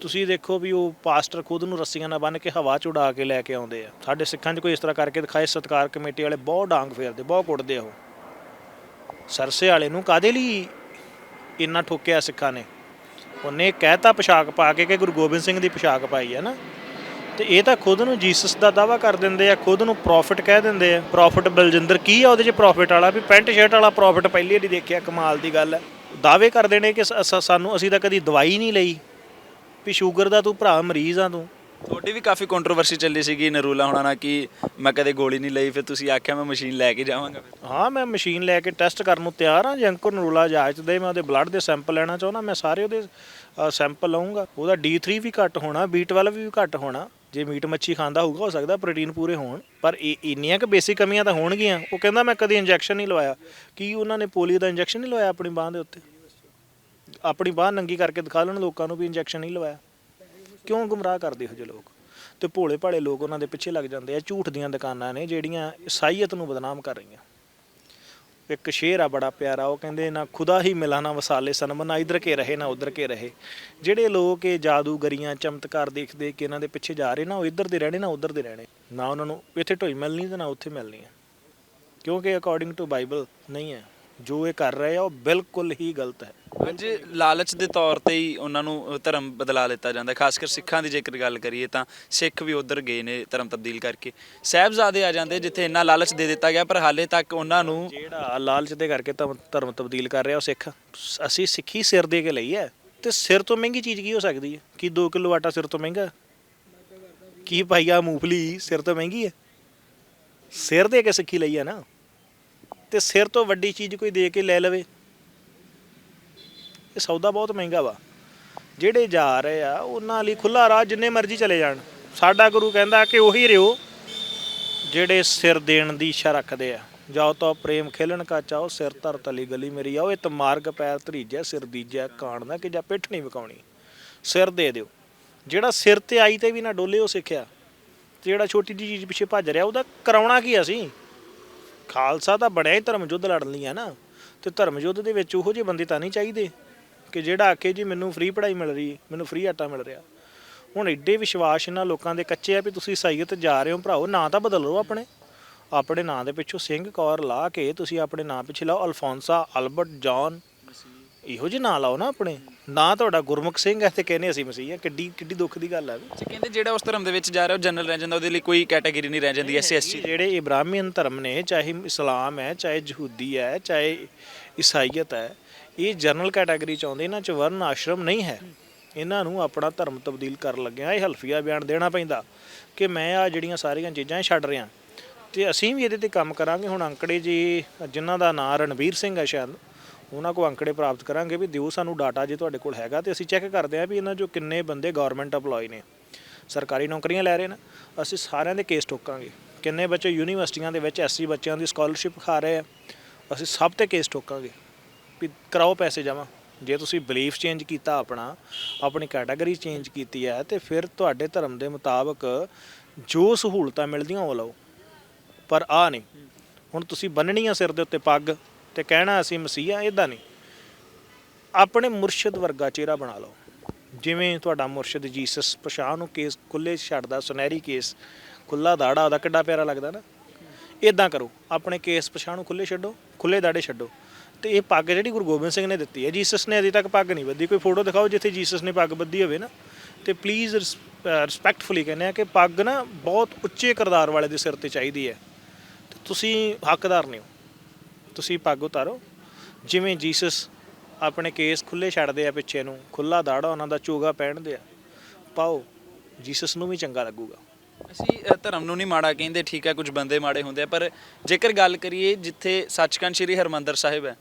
ਤੁਸੀਂ ਦੇਖੋ ਵੀ ਉਹ ਪਾਸਟਰ ਖੁਦ ਨੂੰ ਰੱਸੀਆਂ ਨਾਲ ਬੰਨ੍ਹ ਕੇ ਹਵਾ ਚ ਉਡਾ ਕੇ ਲੈ ਕੇ ਆਉਂਦੇ ਆ। ਸਾਡੇ ਸਿੱਖਾਂ 'ਚ ਕੋਈ ਇਸ ਤਰ੍ਹਾਂ ਕਰਕੇ ਦਿਖਾਏ, ਸਤਕਾਰ ਕਮੇਟੀ ਵਾਲੇ ਬਹੁਤ ਡਾਂਗ ਫੇਰਦੇ, ਬਹੁਤ ਕੁੱਟਦੇ ਆ ਉਹ। ਸਰਸੇ ਵਾਲੇ ਨੂੰ ਕਾਦੇ ਲਈ ਇੰਨਾ ਠੋਕਿਆ ਸਿੱਖਾਂ ਨੇ? ਉਹਨੇ ਕਹਿਤਾ ਪੋਸ਼ਾਕ ਪਾ ਕੇ ਕਿ ਗੁਰੂ ਗੋਬਿੰਦ ਸਿੰਘ ਦੀ ਪੋਸ਼ਾਕ ਪਾਈ ਹੈ ਨਾ। ਤੇ ਇਹ ਤਾਂ ਖੁਦ ਨੂੰ ਜੀਸਸ ਦਾ ਦਾਵਾ ਕਰ ਦਿੰਦੇ ਆ ਖੁਦ ਨੂੰ ਪ੍ਰੋਫਿਟ ਕਹਿ ਦਿੰਦੇ ਆ। ਪ੍ਰੋਫਿਟ ਬਲਜਿੰਦਰ ਕੀ ਆ ਉਹਦੇ 'ਚ ਪ੍ਰੋਫਿਟ ਵਾਲਾ? ਵੀ ਪੈਂਟ ਸ਼ਰਟ ਵਾਲਾ ਪ੍ਰੋਫਿਟ ਪਹਿਲੀ ਵਾਰੀ ਦੇਖਿਆ ਕਮਾਲ ਦੀ ਗੱਲ। ਹੈ ਦਾਅਵੇ ਕਰਦੇ ਨੇ ਕਿ ਸਾਨੂੰ ਅਸੀਂ ਤਾਂ ਕਦੀ ਦਵਾਈ ਨਹੀਂ ਲਈ। ਵੀ ਸ਼ੂਗਰ ਦਾ ਤੂੰ ਭਰਾ ਮਰੀਜ਼ ਆ ਤੂੰ। ਤੁਹਾਡੀ ਵੀ ਕਾਫੀ ਕੰਟਰੋਵਰਸੀ ਚੱਲੀ ਸੀਗੀ ਨਰੂਲਾ ਹੋਣਾ ਨਾਲ ਕਿ ਮੈਂ ਕਦੇ ਗੋਲੀ ਨਹੀਂ ਲਈ ਫਿਰ ਤੁਸੀਂ ਆਖਿਆ ਮੈਂ ਮਸ਼ੀਨ ਲੈ ਕੇ ਜਾਵਾਂਗਾ। ਹਾਂ ਮੈਂ ਮਸ਼ੀਨ ਲੈ ਕੇ ਟੈਸਟ ਕਰਨ ਨੂੰ ਤਿਆਰ ਹਾਂ ਜੇ ਅੰਕੁਰ ਨਰੂਲਾ ਇਜਾਜ਼ਤ ਦੇ ਮੈਂ ਉਹਦੇ ਬਲੱਡ ਦੇ ਸੈਂਪਲ ਲੈਣਾ ਚਾਹੁੰਦਾ ਮੈਂ ਸਾਰੇ ਉਹਦੇ ਸੈਂਪਲ ਲਵਾਂਗਾ ਉਹਦਾ D3 ਵੀ ਘੱਟ ਹੋਣਾ B12 ਵੀ ਘੱਟ ਹੋਣਾ। ਜੇ ਮੀਟ ਮੱਛੀ ਖਾਂਦਾ ਹੋਊਗਾ, ਹੋ ਸਕਦਾ ਪ੍ਰੋਟੀਨ ਪੂਰੇ ਹੋਣ, ਪਰ ਇਹ ਇੰਨੀਆਂ ਕਿ ਬੇਸਿਕ ਕਮੀਆਂ ਤਾਂ ਹੋਣਗੀਆਂ। ਉਹ ਕਹਿੰਦਾ, ਮੈਂ ਕਦੀ ਇੰਜੈਕਸ਼ਨ ਨਹੀਂ ਲਵਾਇਆ। ਕੀ ਉਹਨਾਂ ਨੇ ਪੋਲੀਓ ਦਾ ਇੰਜੈਕਸ਼ਨ ਨਹੀਂ ਲਵਾਇਆ ਆਪਣੀ ਬਾਹ ਦੇ ਉੱਤੇ? ਆਪਣੀ ਬਾਹ ਨੰਗੀ ਕਰਕੇ ਦਿਖਾ ਲੈਣ, ਲੋਕਾਂ ਨੂੰ ਵੀ ਇੰਜੈਕਸ਼ਨ ਨਹੀਂ ਲਵਾਇਆ। ਕਿਉਂ ਗੁੰਮਰਾਹ ਕਰਦੇ ਹੋ ਜੇ ਲੋਕ? ਤੇ ਭੋਲੇ ਭਾਲੇ ਲੋਕ ਉਹਨਾਂ ਦੇ ਪਿੱਛੇ ਲੱਗ ਜਾਂਦੇ ਆ। ਝੂਠ ਦੀਆਂ ਦੁਕਾਨਾਂ ਨੇ ਜਿਹੜੀਆਂ ਸਾਈਅਤ ਨੂੰ ਬਦਨਾਮ ਕਰ ਰਹੀਆਂ। ਇੱਕ ਸ਼ੇਰ ਆ ਬੜਾ ਪਿਆਰਾ, ਉਹ ਕਹਿੰਦੇ ਨਾ, ਖੁਦਾ ਹੀ ਮਿਲਾ ਨਾ ਵਸਾਲੇ ਸਨਮ, ਨਾ ਇਧਰ ਕੇ ਰਹੇ, ਨਾ ਉਧਰ ਕੇ ਰਹੇ। ਜਿਹੜੇ ਲੋਕ ਇਹ ਜਾਦੂਗਰੀਆਂ ਚਮਤਕਾਰ ਦੇਖਦੇ ਕਿ ਇਹਨਾਂ ਦੇ ਪਿੱਛੇ ਜਾ ਰਹੇ, ਨਾ ਉਹ ਇੱਧਰ ਦੇ ਰਹਿਣੇ, ਨਾ ਉਧਰ ਦੇ ਰਹਿਣੇ। ਨਾ ਉਹਨਾਂ ਨੂੰ ਇੱਥੇ ਢੋਈ ਮਿਲਣੀ ਤੇ ਨਾ ਉੱਥੇ ਮਿਲਣੀ ਹੈ ਕਿਉਂਕਿ ਅਕੋਰਡਿੰਗ ਟੂ ਬਾਈਬਲ ਨਹੀਂ ਹੈ। ਜੋ ਇਹ ਕਰ ਰਹੇ ਆ, ਉਹ ਬਿਲਕੁਲ ਹੀ ਗਲਤ ਹੈ। ਅੱਜ ਲਾਲਚ ਦੇ ਤੌਰ ਤੇ ਹੀ ਉਹਨਾਂ ਨੂੰ ਧਰਮ ਬਦਲਾ ਲਿੱਤਾ ਜਾਂਦਾ। ਖਾਸ ਕਰ ਸਿੱਖਾਂ ਦੀ ਜੇਕਰ ਗੱਲ ਕਰੀਏ ਤਾਂ ਸਿੱਖ ਵੀ ਉਧਰ ਗਏ ਨੇ ਧਰਮ ਤਬਦੀਲ ਕਰਕੇ। ਸਹਿਬਜ਼ਾਦੇ ਆ ਜਾਂਦੇ ਜਿੱਥੇ ਇੰਨਾ ਲਾਲਚ ਦੇ ਦਿੱਤਾ ਗਿਆ, ਪਰ ਹਾਲੇ ਤੱਕ ਉਹਨਾਂ ਨੂੰ ਜਿਹੜਾ ਲਾਲਚ ਦੇ ਕਰਕੇ ਧਰਮ ਧਰਮ ਤਬਦੀਲ ਕਰ ਰਿਹਾ ਉਹ ਸਿੱਖ, ਅਸੀਂ ਸਿੱਖੀ ਸਿਰ ਦੇ ਕੇ ਲਈ ਹੈ। ਤੇ ਸਿਰ ਤੋਂ ਮਹਿੰਗੀ ਚੀਜ਼ ਕੀ ਹੋ ਸਕਦੀ ਹੈ? ਕੀ 2 ਕਿਲੋ ਆਟਾ ਸਿਰ ਤੋਂ ਮਹਿੰਗਾ? ਕੀ ਪਾਈਆ ਮੂੰਗਫਲੀ ਸਿਰ ਤੋਂ ਮਹਿੰਗੀ ਹੈ? ਸਿਰ ਦੇ ਕੇ ਸਿੱਖੀ ਲਈ ਹੈ ਨਾ। ਤੇ ਸਿਰ ਤੋਂ ਵੱਡੀ ਚੀਜ਼ ਕੋਈ ਦੇ ਕੇ ਲੈ ਲਵੇ। ਇਹ ਸੌਦਾ ਬਹੁਤ ਮਹਿੰਗਾ ਵਾ। ਜਿਹੜੇ ਜਾ ਰਹੇ ਆ, ਉਹਨਾਂ ਲਈ ਖੁੱਲਾ ਰਾਹ ਜਿੰਨੇ ਮਰਜ਼ੀ ਚਲੇ ਜਾਣ। ਸਾਡਾ ਗੁਰੂ ਕਹਿੰਦਾ ਕਿ ਉਹੀ ਰਿਓ, ਜਿਹੜੇ ਸਿਰ ਦੇਣ ਦੀ ਇੱਛਾ ਰੱਖਦੇ ਆ। ਜਾਓ ਤਾਂ ਪ੍ਰੇਮ ਖੇਲਣ ਕਾ ਚਾਓ ਸਿਰ ਧਰ ਤਲੀ ਗਲੀ ਮੇਰੀ ਆਓ। ਇਹ ਮਾਰਗ ਪੈਰ ਧਰੀਜੈ, ਸਿਰ ਦੀਜੈ, ਕਾਣ ਦਾ ਕਿ ਜਾਂ ਪਿੱਠ ਨਹੀਂ ਵਿਕਾਉਣੀ ਸਿਰ ਦੇ ਦਿਓ। ਜਿਹੜਾ ਸਿਰ ਤੇ ਆਈ ਤੇ ਵੀ ਨਾ ਡੋਲੇ ਉਹ ਸਿੱਖਿਆ। ਤੇ ਜਿਹੜਾ ਛੋਟੀ ਜਿਹੀ ਚੀਜ਼ ਪਿੱਛੇ ਭੱਜ ਰਿਹਾ, ਉਹਦਾ ਕਰਾਉਣਾ ਕੀ ਅਸੀਂ? ਖਾਲਸਾ ਤਾਂ ਬਣਿਆ ਹੀ ਧਰਮ ਯੁੱਧ ਲੜਨ ਲਈ ਆ ਨਾ। ਤੇ ਧਰਮ ਯੁੱਧ ਦੇ ਵਿੱਚ ਉਹੋ ਜਿਹੇ ਬੰਦੇ ਤਾਂ ਨਹੀਂ ਚਾਹੀਦੇ। ਕਿ ਜਿਹੜਾ ਆਖੇ ਜੀ ਮੈਨੂੰ ਫ੍ਰੀ ਪੜ੍ਹਾਈ ਮਿਲ ਰਹੀ ਮੈਨੂੰ ਫ੍ਰੀ ਆਟਾ ਮਿਲ ਰਿਹਾ। ਹੁਣ ਐਡੇ ਵਿਸ਼ਵਾਸ ਇਹਨਾਂ ਲੋਕਾਂ ਦੇ ਕੱਚੇ ਆ ਵੀ ਤੁਸੀਂ ਸਾਈਅਤ ਜਾ ਰਹੇ ਹੋ ਭਰਾਓ ਨਾਂ ਤਾਂ ਬਦਲ ਲਓ ਆਪਣੇ। ਆਪਣੇ ਨਾਂ ਦੇ ਪਿੱਛੋਂ ਸਿੰਘ ਕੌਰ ਲਾ ਕੇ ਤੁਸੀਂ ਆਪਣੇ ਨਾਂ ਪਿੱਛੇ ਲਾਓ ਅਲਫੋਂਸਾ ਅਲਬਰਟ ਜੌਨ ਇਹੋ ਜਿਹੇ ਨਾਂ ਲਾਓ ਨਾ ਆਪਣੇ। ਨਾਂ ਤੁਹਾਡਾ ਗੁਰਮੁਖ ਸਿੰਘ ਹੈ ਤੇ ਕਹਿੰਦੇ ਅਸੀਂ ਮਸੀਹ ਆ ਕਿੱਡੀ ਕਿੱਡੀ ਦੁੱਖ ਦੀ ਗੱਲ ਹੈ ਵੀ। ਤੇ ਕਹਿੰਦੇ ਜਿਹੜਾ ਉਸ ਧਰਮ ਦੇ ਵਿੱਚ ਜਾ ਰਿਹਾ ਉਹ ਜਨਰਲ ਰਹਿ ਜਾਂਦਾ ਉਹਦੇ ਲਈ ਕੋਈ ਕੈਟਾਗਰੀ ਨਹੀਂ ਰਹਿ ਜਾਂਦੀ ਐਸਸੀ ਐਸਟੀ ਜਿਹੜੇ ਇਬਰਾਹੀਮੀਅਨ ਧਰਮ ਨੇ ਚਾਹੇ ਇਸਲਾਮ ਹੈ ਚਾਹੇ ਯਹੂਦੀ ਹੈ ਚਾਹੇ ਈਸਾਈਅਤ ਹੈ ਇਹ ਜਨਰਲ ਕੈਟਾਗਰੀ ਚ ਆਉਂਦੇ, ਇਹਨਾਂ ਚ ਵਰਨ ਆਸ਼ਰਮ ਨਹੀਂ ਹੈ। ਇਹਨਾਂ ਨੂੰ ਆਪਣਾ ਧਰਮ ਤਬਦੀਲ ਕਰਨ ਲੱਗਿਆ, ਇਹ ਹਲਫੀਆ ਬਿਆਨ ਦੇਣਾ ਪੈਂਦਾ ਕਿ ਮੈਂ ਆ ਜਿਹੜੀਆਂ ਸਾਰੀਆਂ ਚੀਜ਼ਾਂ ਛੱਡ ਰਿਹਾ। ਤੇ ਅਸੀਂ ਵੀ ਇਹਦੇ ਤੇ ਕੰਮ ਕਰਾਂਗੇ। ਹੁਣ ਅੰਕੜੇ ਜੀ, ਜਿਨ੍ਹਾਂ ਦਾ ਨਾਂ ਰਣਵੀਰ ਸਿੰਘ ਹੈ ਸ਼ਾਇਦ, ਉਹਨਾਂ ਕੋ ਅੰਕੜੇ ਪ੍ਰਾਪਤ ਕਰਾਂਗੇ ਵੀ ਦਿਓ ਸਾਨੂੰ ਡਾਟਾ ਜੇ ਤੁਹਾਡੇ ਕੋਲ ਹੈਗਾ ਤੇ ਅਸੀਂ ਚੈੱਕ ਕਰਦੇ ਹਾਂ ਵੀ ਇਹਨਾਂ ਚੋਂ ਕਿੰਨੇ ਬੰਦੇ ਗਵਰਨਮੈਂਟ EMPLOYE ਨੇ। ਸਰਕਾਰੀ ਨੌਕਰੀਆਂ ਲੈ ਰਹੇ ਨੇ। ਅਸੀਂ ਸਾਰਿਆਂ ਦੇ ਕੇਸ ਠੋਕਾਂਗੇ। ਕਿੰਨੇ ਬੱਚੇ ਯੂਨੀਵਰਸਿਟੀਆਂ ਦੇ ਵਿੱਚ ਐਸਸੀ ਬੱਚਿਆਂ ਦੀ ਸਕਾਲਰਸ਼ਿਪ ਖਾ ਰਹੇ ਆ। ਅਸੀਂ ਸਭ ਤੇ ਕੇਸ ਠੋਕਾਂਗੇ। ਵੀ ਕਰਾਓ ਪੈਸੇ ਜਮਾ ਜੇ ਤੁਸੀਂ ਬਲੀਫ ਚੇਂਜ ਕੀਤਾ ਆਪਣਾ, ਆਪਣੀ ਕੈਟਾਗਰੀ ਚੇਂਜ ਕੀਤੀ ਹੈ, ਤੇ ਫਿਰ ਤੁਹਾਡੇ ਧਰਮ ਦੇ ਮੁਤਾਬਕ ਜੋ ਸਹੂਲਤਾਂ ਮਿਲਦੀਆਂ ਉਹ ਲਓ। ਪਰ ਆ ਨਹੀਂ। ਹੁਣ ਤੁਸੀਂ ਬੰਨਣੀ ਆ ਸਿਰ ਦੇ ਉੱਤੇ ਪੱਗ ਤੇ ਕਹਿਣਾ ਅਸੀਂ ਮਸੀਹਾ ਆ ਇਦਾਂ ਨਹੀਂ। ਆਪਣੇ ਮੁਰਸ਼ਿਦ ਵਰਗਾ ਚਿਹਰਾ ਬਣਾ ਲਓ। ਜਿਵੇਂ ਤੁਹਾਡਾ ਮੁਰਸ਼ਿਦ ਜੀਸਸ ਪਛਾਣ ਨੂੰ ਕੇਸ ਖੁੱਲੇ ਛੱਡਦਾ, ਸੁਨਹਿਰੀ ਕੇਸ ਖੁੱਲਾ ਦਾੜਾ, ਉਹਦਾ ਕਿੱਡਾ ਪਿਆਰਾ ਲੱਗਦਾ ਨਾ। ਇਦਾਂ ਕਰੋ। ਆਪਣੇ ਕੇਸ ਪਛਾਣ ਨੂੰ ਖੁੱਲੇ ਛੱਡੋ ਖੁੱਲੇ ਦਾੜੇ ਛੱਡੋ। ਤੇ ਇਹ ਪੱਗ ਜਿਹੜੀ ਗੁਰੂ ਗੋਬਿੰਦ ਸਿੰਘ ਨੇ ਦਿੱਤੀ ਹੈ, ਜੀਸਸ ਨੇ ਅਜੇ ਤੱਕ ਪੱਗ ਨਹੀਂ ਬੱਧੀ। ਕੋਈ ਫੋਟੋ ਦਿਖਾਓ ਜਿੱਥੇ ਜੀਸਸ ਨੇ ਪੱਗ ਬੱਧੀ ਹੋਵੇ ਨਾ। ਤੇ ਪਲੀਜ਼ ਰਿਸਪੈਕਟਫੁਲੀ ਕਹਿੰਦੇ ਆ ਕਿ ਪੱਗ ਨਾ ਬਹੁਤ ਉੱਚੇ ਕਿਰਦਾਰ ਵਾਲੇ ਦੇ ਸਿਰ ਤੇ ਚਾਹੀਦੀ ਹੈ। ਤੇ ਤੁਸੀਂ ਹੱਕਦਾਰ ਨਹੀਂ ਹੋ। ਤੁਸੀਂ ਪੱਗ ਉਤਾਰੋ। ਜਿਵੇਂ ਜੀਸਸ ਆਪਣੇ ਕੇਸ ਖੁੱਲੇ ਛੱਡਦੇ ਆ ਪਿੱਛੇ ਨੂੰ ਖੁੱਲਾ ਦਾੜਾ ਉਹਨਾਂ ਦਾ, ਚੋਗਾ ਪਹਿਨਦੇ ਆ, ਪਾਓ। ਜੀਸਸ ਨੂੰ ਵੀ ਚੰਗਾ ਲੱਗੂਗਾ। ਅਸੀਂ ਧਰਮ ਨੂੰ ਨਹੀਂ ਮਾੜਾ ਕਹਿੰਦੇ, ਠੀਕ ਹੈ ਕੁਝ ਬੰਦੇ ਮਾੜੇ ਹੁੰਦੇ ਆ, ਪਰ ਜੇਕਰ ਗੱਲ ਕਰੀਏ ਜਿੱਥੇ ਸੱਚਖੰਡ ਸ੍ਰੀ ਹਰਮੰਦਰ ਸਾਹਿਬ ਹੈ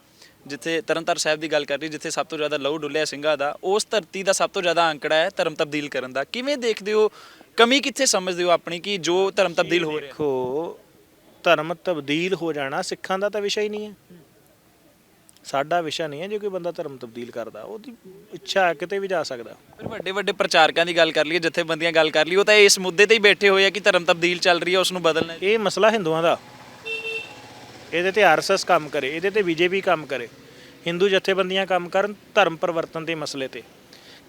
ਜਿੱਥੇ ਤਰਨਤਾਰ ਸਾਹਿਬ ਦੀ ਗੱਲ ਕਰ ਰਹੀ ਜਿੱਥੇ ਸਭ ਤੋਂ ਜ਼ਿਆਦਾ ਲਹੂ ਡੁੱਲਿਆ ਸਿੰਘਾਂ ਦਾ ਉਸ ਧਰਤੀ ਦਾ ਸਭ ਤੋਂ ਜ਼ਿਆਦਾ ਅੰਕੜਾ ਹੈ ਧਰਮ ਤਬਦੀਲ ਕਰਨ ਦਾ। ਕਿਵੇਂ ਦੇਖਦੇ ਹੋ? ਕਮੀ ਕਿੱਥੇ ਸਮਝਦੇ ਹੋ ਆਪਣੀ ਕਿ ਜੋ ਧਰਮ ਤਬਦੀਲ ਹੋ ਰਿਹਾ ਦੇਖੋ ਧਰਮ ਤਬਦੀਲ ਹੋ ਜਾਣਾ ਸਿੱਖਾਂ ਦਾ ਤਾਂ ਵਿਸ਼ਾ ਹੀ ਨਹੀਂ ਹੈ। ਸਾਡਾ ਵਿਸ਼ਾ ਨਹੀਂ ਹੈ ਜੇ ਕੋਈ ਬੰਦਾ ਧਰਮ ਤਬਦੀਲ ਕਰਦਾ ਉਹਦੀ ਇੱਛਾ ਹੈ ਕਿਤੇ ਵੀ ਜਾ ਸਕਦਾ। ਪਰ ਵੱਡੇ ਵੱਡੇ ਪ੍ਰਚਾਰਕਾਂ ਦੀ ਗੱਲ ਕਰ ਲਈਏ ਜਥੇਬੰਦੀਆਂ ਗੱਲ ਕਰ ਲਈ ਉਹ ਤਾਂ ਇਸ ਮੁੱਦੇ ਤੇ ਹੀ ਬੈਠੇ ਹੋਏ ਆ ਕਿ ਧਰਮ ਤਬਦੀਲ ਚੱਲ ਰਹੀ ਹੈ ਉਸ ਨੂੰ ਬਦਲਣਾ। ਇਹ ਮਸਲਾ ਹਿੰਦੂਆਂ ਦਾ। ਇਹਦੇ ਤੇ ਆਰਐਸਐਸ ਕੰਮ ਕਰੇ, ਇਹਦੇ ਤੇ ਬੀਜੇਪੀ ਕੰਮ ਕਰੇ, ਹਿੰਦੂ ਜਥੇਬੰਦੀਆਂ ਕੰਮ ਕਰਨ ਧਰਮ ਪਰਿਵਰਤਨ ਦੇ ਮਸਲੇ ਤੇ।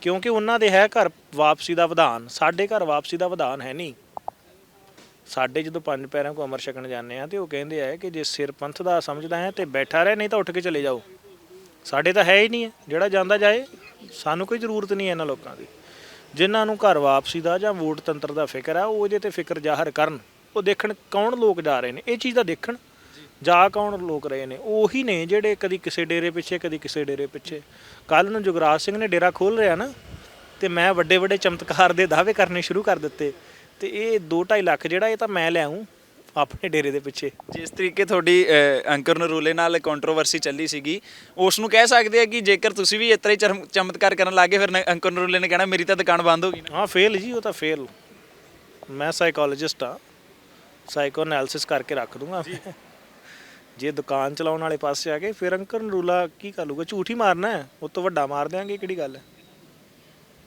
ਕਿਉਂਕਿ ਉਹਨਾਂ ਦੇ ਹੈ ਘਰ ਵਾਪਸੀ ਦਾ ਵਿਧਾਨ, ਸਾਡੇ ਘਰ ਵਾਪਸੀ ਦਾ ਵਿਧਾਨ ਹੈ ਨਹੀਂ। ਸਾਡੇ ਜਦੋਂ ਪੰਜ ਪੈਰਾਂ ਕੋ ਅਮਰ ਛਕਣ ਜਾਂਦੇ ਆ ਤੇ ਉਹ ਕਹਿੰਦੇ ਆ ਕਿ ਜੇ ਸਿਰ ਪੰਥ ਦਾ ਸਮਝਦਾ ਹੈ ਤੇ ਬੈਠਾ ਰਹਿ, ਨਹੀਂ ਤਾਂ ਉੱਠ ਕੇ ਚਲੇ ਜਾਓ। ਸਾਡੇ ਤਾਂ ਹੈ ਹੀ ਨਹੀਂ ਹੈ, ਜਿਹੜਾ ਜਾਂਦਾ ਜਾਏ, ਸਾਨੂੰ ਕੋਈ ਜ਼ਰੂਰਤ ਨਹੀਂ ਹੈ ਇਹਨਾਂ ਲੋਕਾਂ ਦੀ। ਜਿਨ੍ਹਾਂ ਨੂੰ ਘਰ ਵਾਪਸੀ ਦਾ ਜਾਂ ਵੋਟ ਤੰਤਰ ਦਾ ਫਿਕਰ ਆ, ਉਹ ਇਹਦੇ ਤੇ ਫਿਕਰ ਜ਼ਾਹਰ ਕਰਨ। ਉਹ ਦੇਖਣ ਕੌਣ ਲੋਕ ਜਾ ਰਹੇ ਨੇ, ਇਹ ਚੀਜ਼ ਦਾ ਦੇਖਣ। ਜਾ ਕੌਣ ਲੋਕ ਰਹੇ ਨੇ? ਉਹੀ ਨੇ ਜਿਹੜੇ ਕਦੀ ਕਿਸੇ ਡੇਰੇ ਪਿੱਛੇ ਕਦੀ ਕਿਸੇ ਡੇਰੇ ਪਿੱਛੇ। ਕੱਲ ਨੂੰ ਜੁਗਰਾਜ ਸਿੰਘ ਨੇ ਡੇਰਾ ਖੋਲ ਰਿਹਾ ਨਾ ਤੇ ਮੈਂ ਵੱਡੇ ਵੱਡੇ ਚਮਤਕਾਰ ਦੇ ਦਾਅਵੇ ਕਰਨੇ ਸ਼ੁਰੂ ਕਰ ਦਿੱਤੇ। ਤੇ ਇਹ 2.5 ਲੱਖ ਜਿਹੜਾ ਇਹ ਤਾਂ ਮੈਂ ਲਿਆਉਂ ਆਪਣੇ ਡੇਰੇ ਦੇ ਪਿੱਛੇ। ਜਿਸ ਤਰੀਕੇ ਤੁਹਾਡੀ ਅੰਕਰ ਨਰੂਲੇ ਨਾਲ ਕੰਟਰੋਵਰਸੀ ਚੱਲੀ ਸੀਗੀ ਉਸ ਨੂੰ ਕਹਿ ਸਕਦੇ ਆ ਕਿ ਜੇਕਰ ਤੁਸੀਂ ਵੀ ਚਰਮ- ਚਮਤਕਾਰ ਕਰਨ ਲੱਗੇ ਫਿਰ ਨ- ਅੰਕਰ ਨਰੂਲੇ ਨੇ ਕਹਿਣਾ ਮੇਰੀ ਤਾਂ ਦੁਕਾਨ ਬੰਦ ਹੋ ਗਈ ਹਾਂ ਫੇਲ ਜੀ ਉਹ ਤਾਂ ਫੇਲ ਮੈਂ ਸਾਈਕੋਲੋਜਿਸਟ ਆ। ਸਾਈਕੋ ਐਨਾਲਿਸਿਸ ਕਰਕੇ ਰੱਖ ਦੂੰਗਾ। ਜੇ ਦੁਕਾਨ ਚਲਾਉਣ ਵਾਲੇ ਪਾਸੇ ਆ ਗਏ ਫਿਰ ਅੰਕਰ ਨਰੂਲਾ ਕੀ ਕਰ ਲੂਗਾ ਝੂਠ ਹੀ ਮਾਰਨਾ ਹੈ। ਉਹ ਤੋਂ ਵੱਡਾ ਮਾਰ ਦਿਆਂਗੇ ਕਿਹੜੀ ਗੱਲ ਹੈ?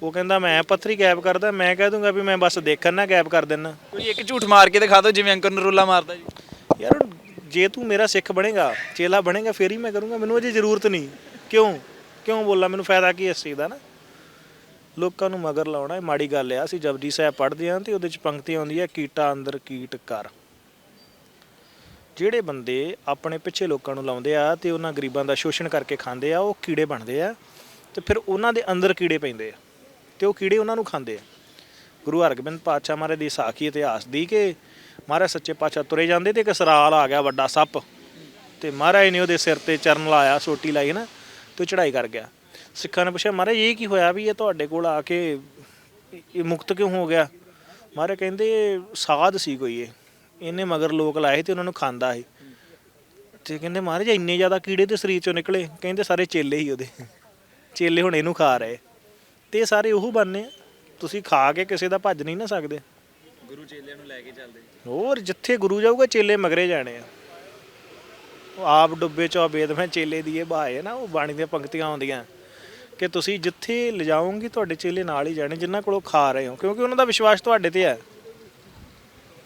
ਉਹ ਕਹਿੰਦਾ ਮੈਂ ਪੱਥਰੀ ਗੈਪ ਕਰਦਾ ਮੈਂ ਕਹਿ ਦੂੰਗਾ ਵੀ ਮੈਂ ਬਸ ਦੇਖਣ ਨਾ ਗੈਪ ਕਰ ਦਿੰਨਾ। ਕੋਈ ਇੱਕ ਝੂਠ ਮਾਰ ਕੇ ਦਿਖਾ ਦਿਓ ਜਿਵੇਂ ਅੰਕਰ ਨਰੂਲਾ ਮਾਰਦਾ ਜੀ। ਯਾਰ ਜੇ ਤੂੰ ਮੇਰਾ ਸਿੱਖ ਬਣੇਗਾ ਚੇਲਾ ਬਣੇਗਾ ਫੇਰ ਹੀ ਮੈਂ ਕਰੂੰਗਾ। ਮੈਨੂੰ ਅਜੇ ਜ਼ਰੂਰਤ ਨਹੀਂ। ਕਿਉਂ? ਕਿਉਂ ਬੋਲਾਂ? ਮੈਨੂੰ ਫਾਇਦਾ ਕੀ ਇਸ ਚੀਜ਼ ਦਾ ਨਾ? ਲੋਕਾਂ ਨੂੰ ਮਗਰ ਲਾਉਣਾ ਇਹ ਮਾੜੀ ਗੱਲ ਆ ਅਸੀਂ ਜਪਜੀ ਸਾਹਿਬ ਪੜ੍ਹਦੇ ਆਂ ਤੇ ਉਹਦੇ ਚ ਪੰਕਤੀ ਆਉਂਦੀ ਹੈ ਕੀਟਾ ਅੰਦਰ ਕੀਟ ਕਰ। ਜਿਹੜੇ ਬੰਦੇ ਆਪਣੇ ਪਿੱਛੇ ਲੋਕਾਂ ਨੂੰ ਲਾਉਂਦੇ ਆ ਤੇ ਉਹਨਾਂ ਗਰੀਬਾਂ ਦਾ ਸ਼ੋਸ਼ਣ ਕਰਕੇ ਖਾਂਦੇ ਆ, ਉਹ ਕੀੜੇ ਬਣਦੇ ਆ ਤੇ ਫਿਰ ਉਹਨਾਂ ਦੇ ਅੰਦਰ ਕੀੜੇ ਪੈਂਦੇ ਆ ਤੇ ਉਹ ਕੀੜੇ ਉਹਨਾਂ ਨੂੰ ਖਾਂਦੇ ਆ। ਗੁਰੂ ਹਰਗੋਬਿੰਦ ਪਾਤਸ਼ਾਹ ਮਹਾਰਾਜ ਦੀ ਸਾਖੀ ਇਤਿਹਾਸ ਦੀ ਕਿ ਮਹਾਰਾਜ ਸੱਚੇ ਪਾਤਸ਼ਾਹ ਤੁਰੇ ਜਾਂਦੇ ਤੇ ਇੱਕ ਸਰਾਲ ਆ ਗਿਆ ਵੱਡਾ ਸੱਪ ਤੇ ਮਹਾਰਾਜ ਨੇ ਉਹਦੇ ਸਿਰ ਤੇ ਚਰਨ ਲਾਇਆ, ਸੋਟੀ ਲਾਈ ਨਾ ਤੇ ਉਹ ਚੜਾਈ ਕਰ ਗਿਆ। ਸਿੱਖਾਂ ਨੇ ਪੁੱਛਿਆ, ਮਹਾਰਾਜ, ਇਹ ਕੀ ਹੋਇਆ ਵੀ ਇਹ ਤੁਹਾਡੇ ਕੋਲ ਆ ਕੇ ਇਹ- ਮੁਕਤ ਕਿਉਂ ਹੋ ਗਿਆ? ਮਹਾਰਾਜ ਕਹਿੰਦੇ, ਸਾਧ ਸੀ ਕੋਈ ਇਹ। ਇਹਨੇ ਮਗਰ ਲੋਕ ਲਾਏ ਤੇ ਉਹਨਾਂ ਨੂੰ ਖਾਂਦਾ ਸੀ। ਤੇ ਕਹਿੰਦੇ ਮਹਾਰਾਜ ਇੰਨੇ ਜ਼ਿਆਦਾ ਕੀੜੇ ਤੇ ਸਰੀਰ ਚੋਂ ਨਿਕਲੇ। ਕਹਿੰਦੇ ਸਾਰੇ ਚੇਲੇ ਹੀ ਉਹਦੇ। ਚੇਲੇ ਹੁਣ ਇਹਨੂੰ ਖਾ ਰਹੇ। ਤੇ ਇਹ ਸਾਰੇ ਉਹ ਬਣਨੇ ਆ। ਤੁਸੀਂ ਖਾ ਕੇ ਕਿਸੇ ਦਾ ਭੱਜ ਨਹੀਂ ਨਾ ਸਕਦੇ। ਗੁਰੂ ਚੇਲਿਆਂ ਨੂੰ ਲੈ ਕੇ ਚੱਲਦੇ ਹੋਰ ਜਿੱਥੇ ਗੁਰੂ ਜਾਊਗਾ ਚੇਲੇ ਮਗਰੇ ਜਾਣੇ ਆ। ਉਹ ਆਪ ਡੁੱਬੇ ਚੋ ਬੇਦ ਮੈਂ ਚੇਲੇ ਦੀ ਇਹ ਬਾਏ ਨਾ ਉਹ ਬਾਣੀ ਦੀਆਂ ਪੰਕਤੀਆਂ ਆਉਂਦੀਆਂ। ਕਿ ਤੁਸੀਂ ਜਿੱਥੇ ਲਿਜਾਓਗੇ ਤੁਹਾਡੇ ਚੇਲੇ ਨਾਲ ਹੀ ਜਾਣੇ ਜਿਨ੍ਹਾਂ ਕੋਲੋਂ ਖਾ ਰਹੇ ਹੋ। ਕਿਉਂਕਿ ਉਹਨਾਂ ਦਾ ਵਿਸ਼ਵਾਸ ਤੁਹਾਡੇ ਤੇ ਹੈ।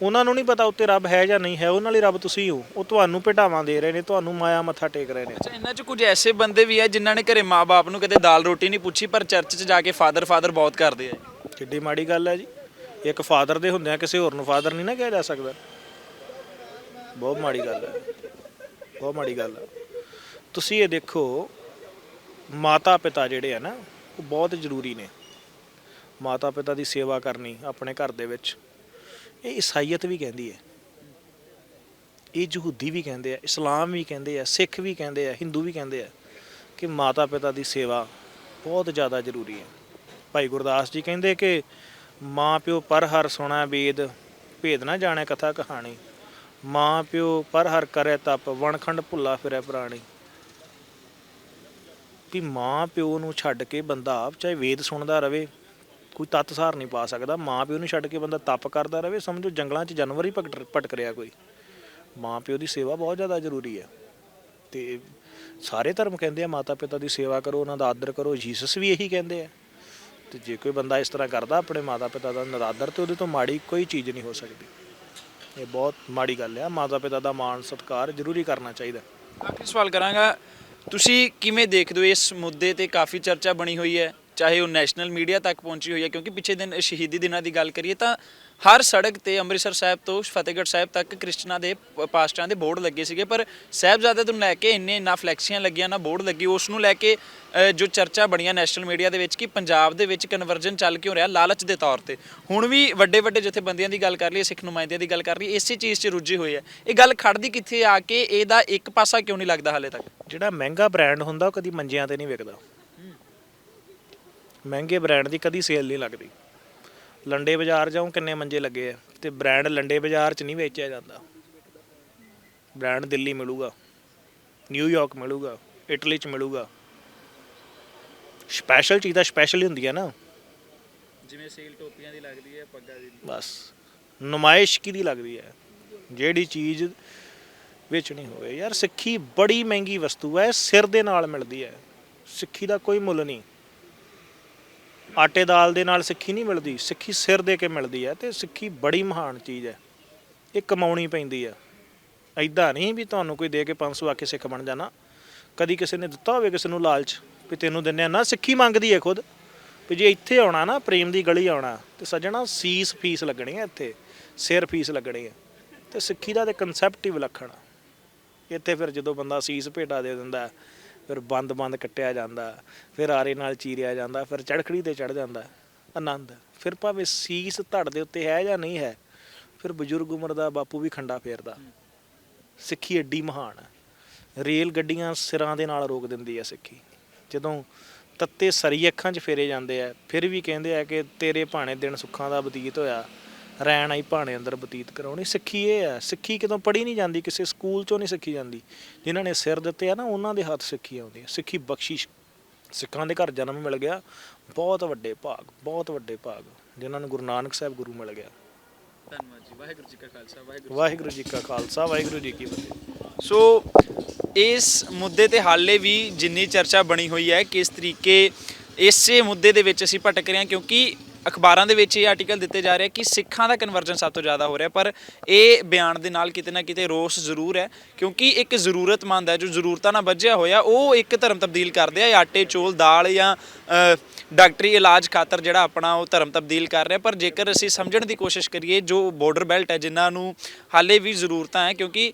ਉਹਨਾਂ ਨੂੰ ਨਹੀਂ ਪਤਾ ਉੱਤੇ ਰੱਬ ਹੈ ਜਾਂ ਨਹੀਂ ਹੈ ਉਹਨਾਂ ਲਈ ਰੱਬ ਤੁਸੀਂ ਹੋ। ਉਹ ਤੁਹਾਨੂੰ ਭੇਟਾਵਾਂ ਦੇ ਰਹੇ ਨੇ ਤੁਹਾਨੂੰ ਮਾਇਆ ਮੱਥਾ ਟੇਕ ਰਹੇ ਨੇ। ਅੱਛਾ ਇਹਨਾਂ 'ਚ ਕੁਝ ਐਸੇ ਬੰਦੇ ਵੀ ਆ ਜਿਨ੍ਹਾਂ ਨੇ ਘਰੇ ਮਾਪੇ ਨੂੰ ਕਦੇ ਦਾਲ ਰੋਟੀ ਨਹੀਂ ਪੁੱਛੀ ਪਰ ਚਰਚ 'ਚ ਜਾ ਕੇ ਫਾਦਰ ਫਾਦਰ ਬਹੁਤ ਕਰਦੇ ਆ ਕਿੱਡੀ ਮਾੜੀ ਗੱਲ ਹੈ ਜੀ। ਇੱਕ ਫਾਦਰ ਦੇ ਹੁੰਦਿਆਂ ਕਿਸੇ ਹੋਰ ਨੂੰ ਫਾਦਰ ਨਹੀਂ ਨਾ ਕਿਹਾ ਜਾ ਸਕਦਾ। ਬਹੁਤ ਮਾੜੀ ਗੱਲ ਹੈ। ਬਹੁਤ ਮਾੜੀ ਗੱਲ ਹੈ। ਤੁਸੀਂ ਇਹ ਦੇਖੋ ਮਾਤਾ ਪਿਤਾ ਜਿਹੜੇ ਆ ਨਾ ਉਹ ਬਹੁਤ ਜ਼ਰੂਰੀ ਨੇ। ਮਾਤਾ ਪਿਤਾ ਦੀ ਸੇਵਾ ਕਰਨੀ ਆਪਣੇ ਘਰ ਦੇ ਵਿੱਚ। ਇਹ ਈਸਾਈਅਤ ਵੀ ਕਹਿੰਦੀ ਹੈ। ਇਹ ਯਹੂਦੀ ਵੀ ਕਹਿੰਦੇ ਆ, ਇਸਲਾਮ ਵੀ ਕਹਿੰਦੇ ਆ, ਸਿੱਖ ਵੀ ਕਹਿੰਦੇ ਆ, ਹਿੰਦੂ ਵੀ ਕਹਿੰਦੇ ਆ ਕਿ ਮਾਤਾ ਪਿਤਾ ਦੀ ਸੇਵਾ ਬਹੁਤ ਜ਼ਿਆਦਾ ਜ਼ਰੂਰੀ ਹੈ। ਭਾਈ ਗੁਰਦਾਸ ਜੀ ਕਹਿੰਦੇ ਕਿ ਮਾਂ ਪਿਓ ਪਰ ਹਰ ਸੁਣਾ ਵੇਦ, ਭੇਦ ਨਾ ਜਾਣੇ ਕਥਾ ਕਹਾਣੀ। ਮਾਂ ਪਿਓ ਪਰ ਹਰ ਕਰੇ ਤਪ, ਵਣਖੰਡ ਭੁੱਲਾ ਫਿਰੈ ਪ੍ਰਾਣੀ। ਵੀ ਮਾਂ ਪਿਓ ਨੂੰ ਛੱਡ ਕੇ ਬੰਦਾ ਆਪ ਚਾਹੇ ਵੇਦ ਸੁਣਦਾ ਰਵੇ ਕੋਈ ਤੱਤ ਸਾਰ ਨਹੀਂ ਪਾ ਸਕਦਾ। ਮਾਂ ਪਿਓ ਨੂੰ ਛੱਡ ਕੇ ਬੰਦਾ ਤਪ ਕਰਦਾ ਰਹੇ, ਸਮਝੋ ਜੰਗਲਾਂ 'ਚ ਜਾਨਵਰ ਹੀ ਭਟਕ ਭਟਕ ਰਿਹਾ ਕੋਈ। ਮਾਂ ਪਿਓ ਦੀ ਸੇਵਾ ਬਹੁਤ ਜ਼ਿਆਦਾ ਜ਼ਰੂਰੀ ਹੈ। ਤੇ ਸਾਰੇ ਧਰਮ ਕਹਿੰਦੇ ਆ, ਮਾਤਾ ਪਿਤਾ ਦੀ ਸੇਵਾ ਕਰੋ, ਉਹਨਾਂ ਦਾ ਆਦਰ ਕਰੋ, ਜੀਸਸ ਵੀ ਇਹੀ ਕਹਿੰਦੇ ਆ। ਤੇ ਜੇ ਕੋਈ ਬੰਦਾ ਇਸ ਤਰ੍ਹਾਂ ਕਰਦਾ, ਆਪਣੇ ਮਾਤਾ ਪਿਤਾ ਦਾ ਨਿਰਾਦਰ, ਤੇ ਉਹਦੇ ਤੋਂ ਮਾੜੀ ਕੋਈ ਚੀਜ਼ ਨਹੀਂ ਹੋ ਸਕਦੀ। ਇਹ ਬਹੁਤ ਮਾੜੀ ਗੱਲ ਆ। ਮਾਤਾ ਪਿਤਾ ਦਾ ਮਾਣ ਸਤਿਕਾਰ ਜ਼ਰੂਰੀ ਕਰਨਾ ਚਾਹੀਦਾ। ਆਖਰੀ ਸਵਾਲ ਕਰਾਂਗਾ, ਤੁਸੀਂ ਕਿਵੇਂ ਦੇਖਦੇ ਹੋ ਇਸ ਮੁੱਦੇ ਤੇ ਕਾਫੀ ਚਰਚਾ ਬਣੀ ਹੋਈ ਹੈ? ਚਾਹੇ ਉਹ ਨੈਸ਼ਨਲ ਮੀਡੀਆ ਤੱਕ ਪਹੁੰਚੀ ਹੋਈ ਹੈ, ਕਿਉਂਕਿ ਪਿਛੇ ਦਿਨ ਸ਼ਹੀਦੀ ਦਿਨਾਂ ਦੀ ਗੱਲ ਕਰੀਏ ਤਾਂ ਹਰ ਸੜਕ ਤੇ ਅੰਮ੍ਰਿਤਸਰ ਸਾਹਿਬ ਤੋਂ ਫਤਿਹਗੜ੍ਹ ਸਾਹਿਬ ਤੱਕ ਕ੍ਰਿਸਚਨਾਂ ਦੇ ਪਾਸਟਾਂ ਦੇ ਬੋਰਡ ਲੱਗੇ ਸੀਗੇ, ਪਰ ਸਾਹਿਬਜ਼ਾਦੇ ਤੋਂ ਲੈ ਕੇ ਇੰਨੇ ਨਾ ਫਲੈਕਸੀਆਂ ਲੱਗੀਆਂ, ਨਾ ਬੋਰਡ ਲੱਗੀ, ਉਸ ਨੂੰ ਲੈ ਕੇ ਜੋ ਚਰਚਾ ਬਣੀਆਂ ਨੈਸ਼ਨਲ ਮੀਡੀਆ ਦੇ ਵਿੱਚ ਕਿ ਪੰਜਾਬ ਦੇ ਵਿੱਚ ਕਨਵਰਜਨ ਚੱਲ ਕਿਉਂ ਰਿਹਾ ਲਾਲਚ ਦੇ ਤੌਰ ਤੇ। ਹੁਣ ਵੀ ਵੱਡੇ ਵੱਡੇ ਜਥੇਬੰਦੀਆਂ ਦੀ ਗੱਲ ਕਰ ਲਈਏ, ਸਿੱਖ ਨੁਮਾਇੰਦਿਆਂ ਦੀ ਗੱਲ ਕਰ ਲਈਏ, ਇਸੇ ਚੀਜ਼ 'ਚ ਰੁੱਝੇ ਹੋਏ ਆ। ਇਹ ਗੱਲ ਖੜਦੀ ਕਿੱਥੇ ਆ ਕੇ ਇਹਦਾ ਇੱਕ ਪਾਸਾ ਕਿਉਂ ਨਹੀਂ ਲੱਗਦਾ ਹਾਲੇ ਤੱਕ? ਜਿਹੜਾ ਮਹਿੰਗਾ ਬ੍ਰਾਂਡ ਹੁੰਦਾ, ਉਹ ਕਦੀ ਮੰਜਿਆਂ ਤੇ ਨਹੀਂ ਵਿਕਦਾ। ਮਹਿੰਗੇ ਬ੍ਰਾਂਡ ਦੀ ਕਦੀ ਸੇਲ ਨਹੀਂ ਲੱਗਦੀ। ਲੰਡੇ ਬਾਜ਼ਾਰ ਜਾਉਂ ਕਿੰਨੇ ਮੰਜੇ ਲੱਗੇ ਆ। ਤੇ ਬ੍ਰਾਂਡ ਲੰਡੇ ਬਾਜ਼ਾਰ 'ਚ ਨਹੀਂ ਵੇਚਿਆ ਜਾਂਦਾ। ਬ੍ਰਾਂਡ ਦਿੱਲੀ ਮਿਲੂਗਾ ਨਿਊਯਾਰਕ ਮਿਲੂਗਾ ਇਟਲੀ 'ਚ ਮਿਲੂਗਾ। ਸਪੈਸ਼ਲ ਚੀਜ਼ ਤਾਂ ਸਪੈਸ਼ਲ ਹੀ ਹੁੰਦੀ ਹੈ ਨਾ। ਜਿਵੇਂ ਸੇਲ ਟੋਪੀਆਂ ਦੀ ਲੱਗਦੀ ਹੈ ਪੱਗਾਂ ਦੀ। ਬਸ ਨੁਮਾਇਸ਼ ਕਿਹਦੀ ਲੱਗਦੀ ਹੈ ਜਿਹੜੀ ਚੀਜ਼ ਵੇਚਣੀ ਹੋਵੇ। ਯਾਰ ਸਿੱਖੀ ਬੜੀ ਮਹਿੰਗੀ ਵਸਤੂ ਹੈ ਸਿਰ ਦੇ ਨਾਲ ਮਿਲਦੀ ਹੈ ਸਿੱਖੀ ਦਾ ਕੋਈ ਮੁੱਲ ਨਹੀਂ। ਆਟੇ ਦਾਲ ਦੇ ਨਾਲ ਸਿੱਖੀ ਨਹੀਂ ਮਿਲਦੀ, ਸਿੱਖੀ ਸਿਰ ਦੇ ਕੇ ਮਿਲਦੀ ਹੈ ਤੇ ਸਿੱਖੀ ਬੜੀ ਮਹਾਨ ਚੀਜ਼ ਹੈ। ਇਹ ਕਮਾਉਣੀ ਪੈਂਦੀ ਹੈ। ਐਦਾਂ ਨਹੀਂ ਵੀ ਤੁਹਾਨੂੰ ਕੋਈ ਦੇ ਕੇ 500 ਆ ਕੇ ਸਿੱਖ ਬਣ ਜਾਣਾ। ਕਦੀ ਕਿਸੇ ਨੇ ਦਿੱਤਾ ਹੋਵੇ ਕਿਸੇ ਨੂੰ ਲਾਲਚ ਵੀ ਤੈਨੂੰ ਦਿੰਨੇ ਆ। ਨਾ ਸਿੱਖੀ ਮੰਗਦੀ ਹੈ ਖੁਦ ਵੀ ਜੇ ਇੱਥੇ ਆਉਣਾ ਨਾ, ਪ੍ਰੇਮ ਦੀ ਗਲੀ ਆਉਣਾ, ਤੇ ਸੱਜਣਾ ਸੀਸ ਫੀਸ ਲੱਗਣੀ ਹੈ ਇੱਥੇ, ਸਿਰ ਫੀਸ ਲੱਗਣੀ ਹੈ। ਤੇ ਸਿੱਖੀ ਦਾ ਤੇ ਕਨਸੈਪਟ ਹੀ ਵਿਲੱਖਣ ਇੱਥੇ ਫਿਰ ਜਦੋਂ ਬੰਦਾ ਸੀਸ ਭੇਟਾ ਦੇ ਦਿੰਦਾ ਫਿਰ ਬੰਦ ਬੰਦ ਕੱਟਿਆ ਜਾਂਦਾ, ਫਿਰ ਆਰੇ ਨਾਲ ਚੀਰਿਆ ਜਾਂਦਾ, ਫਿਰ ਚੜਖੜੀ ਤੇ ਚੜ ਜਾਂਦਾ, ਆਨੰਦ। ਫਿਰ ਭਾਵੇਂ ਸੀਸ ਧੜ ਦੇ ਉੱਤੇ ਹੈ ਜਾਂ ਨਹੀਂ ਹੈ, ਫਿਰ ਬਜ਼ੁਰਗ ਉਮਰ ਦਾ ਬਾਪੂ ਵੀ ਖੰਡਾ ਫੇਰਦਾ। ਸਿੱਖੀ ਏਡੀ ਮਹਾਨ ਹੈ ਰੇਲ ਗੱਡੀਆਂ ਸਿਰਾਂ ਦੇ ਨਾਲ ਰੋਕ ਦਿੰਦੀ ਹੈ ਸਿੱਖੀ। ਜਦੋਂ ਤੱਤੇ ਸਰੀ ਅੱਖਾਂ 'ਚ ਫੇਰੇ ਜਾਂਦੇ ਆ, ਫਿਰ ਵੀ ਕਹਿੰਦੇ ਆ ਕਿ ਤੇਰੇ ਭਾਣੇ ਦਿਨ ਸੁੱਖਾਂ ਦਾ ਬਤੀਤ ਹੋਇਆ। ਰੈਣ ਆਈ ਭਾਣੇ ਅੰਦਰ ਬਤੀਤ ਕਰਾਉਣੀ। ਸਿੱਖੀ ਇਹ ਹੈ ਸਿੱਖੀ ਕਿਤੋਂ ਪੜ੍ਹੀ ਨਹੀਂ ਜਾਂਦੀ ਕਿਸੇ ਸਕੂਲ 'ਚੋਂ ਨਹੀਂ ਸਿੱਖੀ ਜਾਂਦੀ। ਜਿਨ੍ਹਾਂ ਨੇ ਸਿਰ ਦਿੱਤੇ ਆ ਨਾ ਉਹਨਾਂ ਦੇ ਹੱਥ ਸਿੱਖੀ ਆਉਂਦੀ ਹੈ। ਸਿੱਖੀ ਬਖਸ਼ਿਸ਼ ਸਿੱਖਾਂ ਦੇ ਘਰ ਜਨਮ ਮਿਲ ਗਿਆ। ਬਹੁਤ ਵੱਡੇ ਭਾਗ ਬਹੁਤ ਵੱਡੇ ਭਾਗ ਜਿਨ੍ਹਾਂ ਨੂੰ ਗੁਰੂ ਨਾਨਕ ਸਾਹਿਬ ਗੁਰੂ ਮਿਲ ਗਿਆ। ਧੰਨਵਾਦ ਜੀ। ਵਾਹਿਗੁਰੂ ਜੀ ਕਾ ਖਾਲਸਾ ਵਾਹਿਗੁਰੂ ਵਾਹਿਗੁਰੂ ਜੀ ਕਾ ਖਾਲਸਾ ਵਾਹਿਗੁਰੂ ਜੀ ਕੀ ਫਤਿਹ। ਸੋ ਇਸ ਮੁੱਦੇ ਤੇ ਹਾਲੇ ਵੀ ਜਿੰਨੀ ਚਰਚਾ ਬਣੀ ਹੋਈ ਹੈ ਕਿਸ ਤਰੀਕੇ ਇਸੇ ਮੁੱਦੇ ਦੇ ਵਿੱਚ ਅਸੀਂ ਭਟਕ ਰਹੇ ਹਾਂ ਕਿਉਂਕਿ ਅਖਬਾਰਾਂ ਦੇ ਵਿੱਚ ਇਹ ਆਰਟੀਕਲ ਦਿੱਤੇ ਜਾ ਰਹੇ ਕਿ ਸਿੱਖਾਂ ਦਾ ਕਨਵਰਜਨ ਸਭ ਤੋਂ ਜ਼ਿਆਦਾ ਹੋ ਰਿਹਾ, ਪਰ ਇਹ ਬਿਆਨ ਦੇ ਨਾਲ ਕਿਤੇ ਨਾ ਕਿਤੇ ਰੋਸ ਜ਼ਰੂਰ ਹੈ, ਕਿਉਂਕਿ ਇੱਕ ਜ਼ਰੂਰਤਮੰਦ ਹੈ ਜੋ ਜ਼ਰੂਰਤਾਂ ਨਾਲ ਵੱਜਿਆ ਹੋਇਆ, ਉਹ ਇੱਕ ਧਰਮ ਤਬਦੀਲ ਕਰਦੇ ਆ ਆਟੇ, ਚੋਲ, ਦਾਲ ਜਾਂ ਡਾਕਟਰੀ ਇਲਾਜ ਖਾਤਰ ਜਿਹੜਾ ਆਪਣਾ ਉਹ ਧਰਮ ਤਬਦੀਲ ਕਰ ਰਿਹਾ, ਪਰ ਜੇਕਰ ਅਸੀਂ ਸਮਝਣ ਦੀ ਕੋਸ਼ਿਸ਼ ਕਰੀਏ, ਜੋ ਬਾਰਡਰ ਬੈਲਟ ਹੈ, ਜਿਨ੍ਹਾਂ ਨੂੰ ਹਾਲੇ ਵੀ ਜ਼ਰੂਰਤਾਂ ਹੈ, ਕਿਉਂਕਿ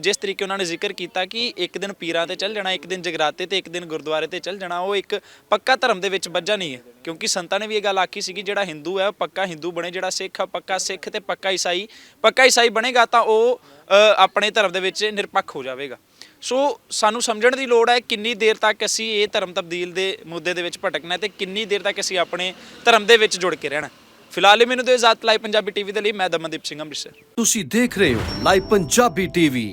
ਜਿਸ ਤਰੀਕੇ ਉਹਨਾਂ ਨੇ ਜ਼ਿਕਰ ਕੀਤਾ ਕਿ ਇੱਕ ਦਿਨ ਪੀਰਾਂ ਤੇ ਚੱਲ ਜਾਣਾ, ਇੱਕ ਦਿਨ ਜਗਰਾਤੇ ਤੇ, ਇੱਕ ਦਿਨ ਗੁਰਦੁਆਰੇ ਤੇ ਚੱਲ ਜਾਣਾ, ਉਹ ਇੱਕ ਪੱਕਾ ਧਰਮ ਦੇ ਵਿੱਚ ਵੱਜਾ ਨਹੀਂ ਹੈ। ਕਿਉਂਕਿ ਸੰਤਾਂ ਨੇ ਵੀ ਇਹ ਗੱਲ ਆਖੀ ਸੀਗੀ, ਜਿਹੜਾ ਹਿੰਦੂ ਹੈ, ਉਹ ਪੱਕਾ ਹਿੰਦੂ ਬਣੇ, ਜਿਹੜਾ ਸਿੱਖ ਆ ਪੱਕਾ ਸਿੱਖ ਤੇ ਪੱਕਾ ਈਸਾਈ ਪੱਕਾ ਈਸਾਈ ਬਣੇਗਾ ਤਾਂ ਉਹ ਆਪਣੇ ਧਰਮ ਦੇ ਵਿੱਚ ਨਿਰਪੱਖ ਹੋ ਜਾਵੇਗਾ। ਸੋ ਸਾਨੂੰ ਸਮਝਣ ਦੀ ਲੋੜ ਹੈ ਕਿੰਨੀ ਦੇਰ ਤੱਕ ਅਸੀਂ ਇਹ ਧਰਮ ਤਬਦੀਲ ਦੇ ਮੁੱਦੇ ਦੇ ਵਿੱਚ ਭਟਕਣਾ ਹੈ ਤੇ ਕਿੰਨੀ ਦੇਰ ਤੱਕ ਅਸੀਂ ਆਪਣੇ ਧਰਮ ਦੇ ਵਿੱਚ ਜੁੜ ਕੇ ਰਹਿਣਾ ਫਿਲਹਾਲ ਇਹ ਮੈਨੂੰ ਦਿਓ ਇਜਾਜ਼ਤ ਲਾਈਵ ਪੰਜਾਬੀ ਟੀਵੀ ਦੇ ਲਈ, ਮੈਂ ਦਮਨਦੀਪ ਸਿੰਘ ਅੰਮ੍ਰਿਤਸਰ। ਤੁਸੀਂ ਦੇਖ ਰਹੇ ਹੋ ਲਾਈਵ ਪੰਜਾਬੀ ਟੀਵੀ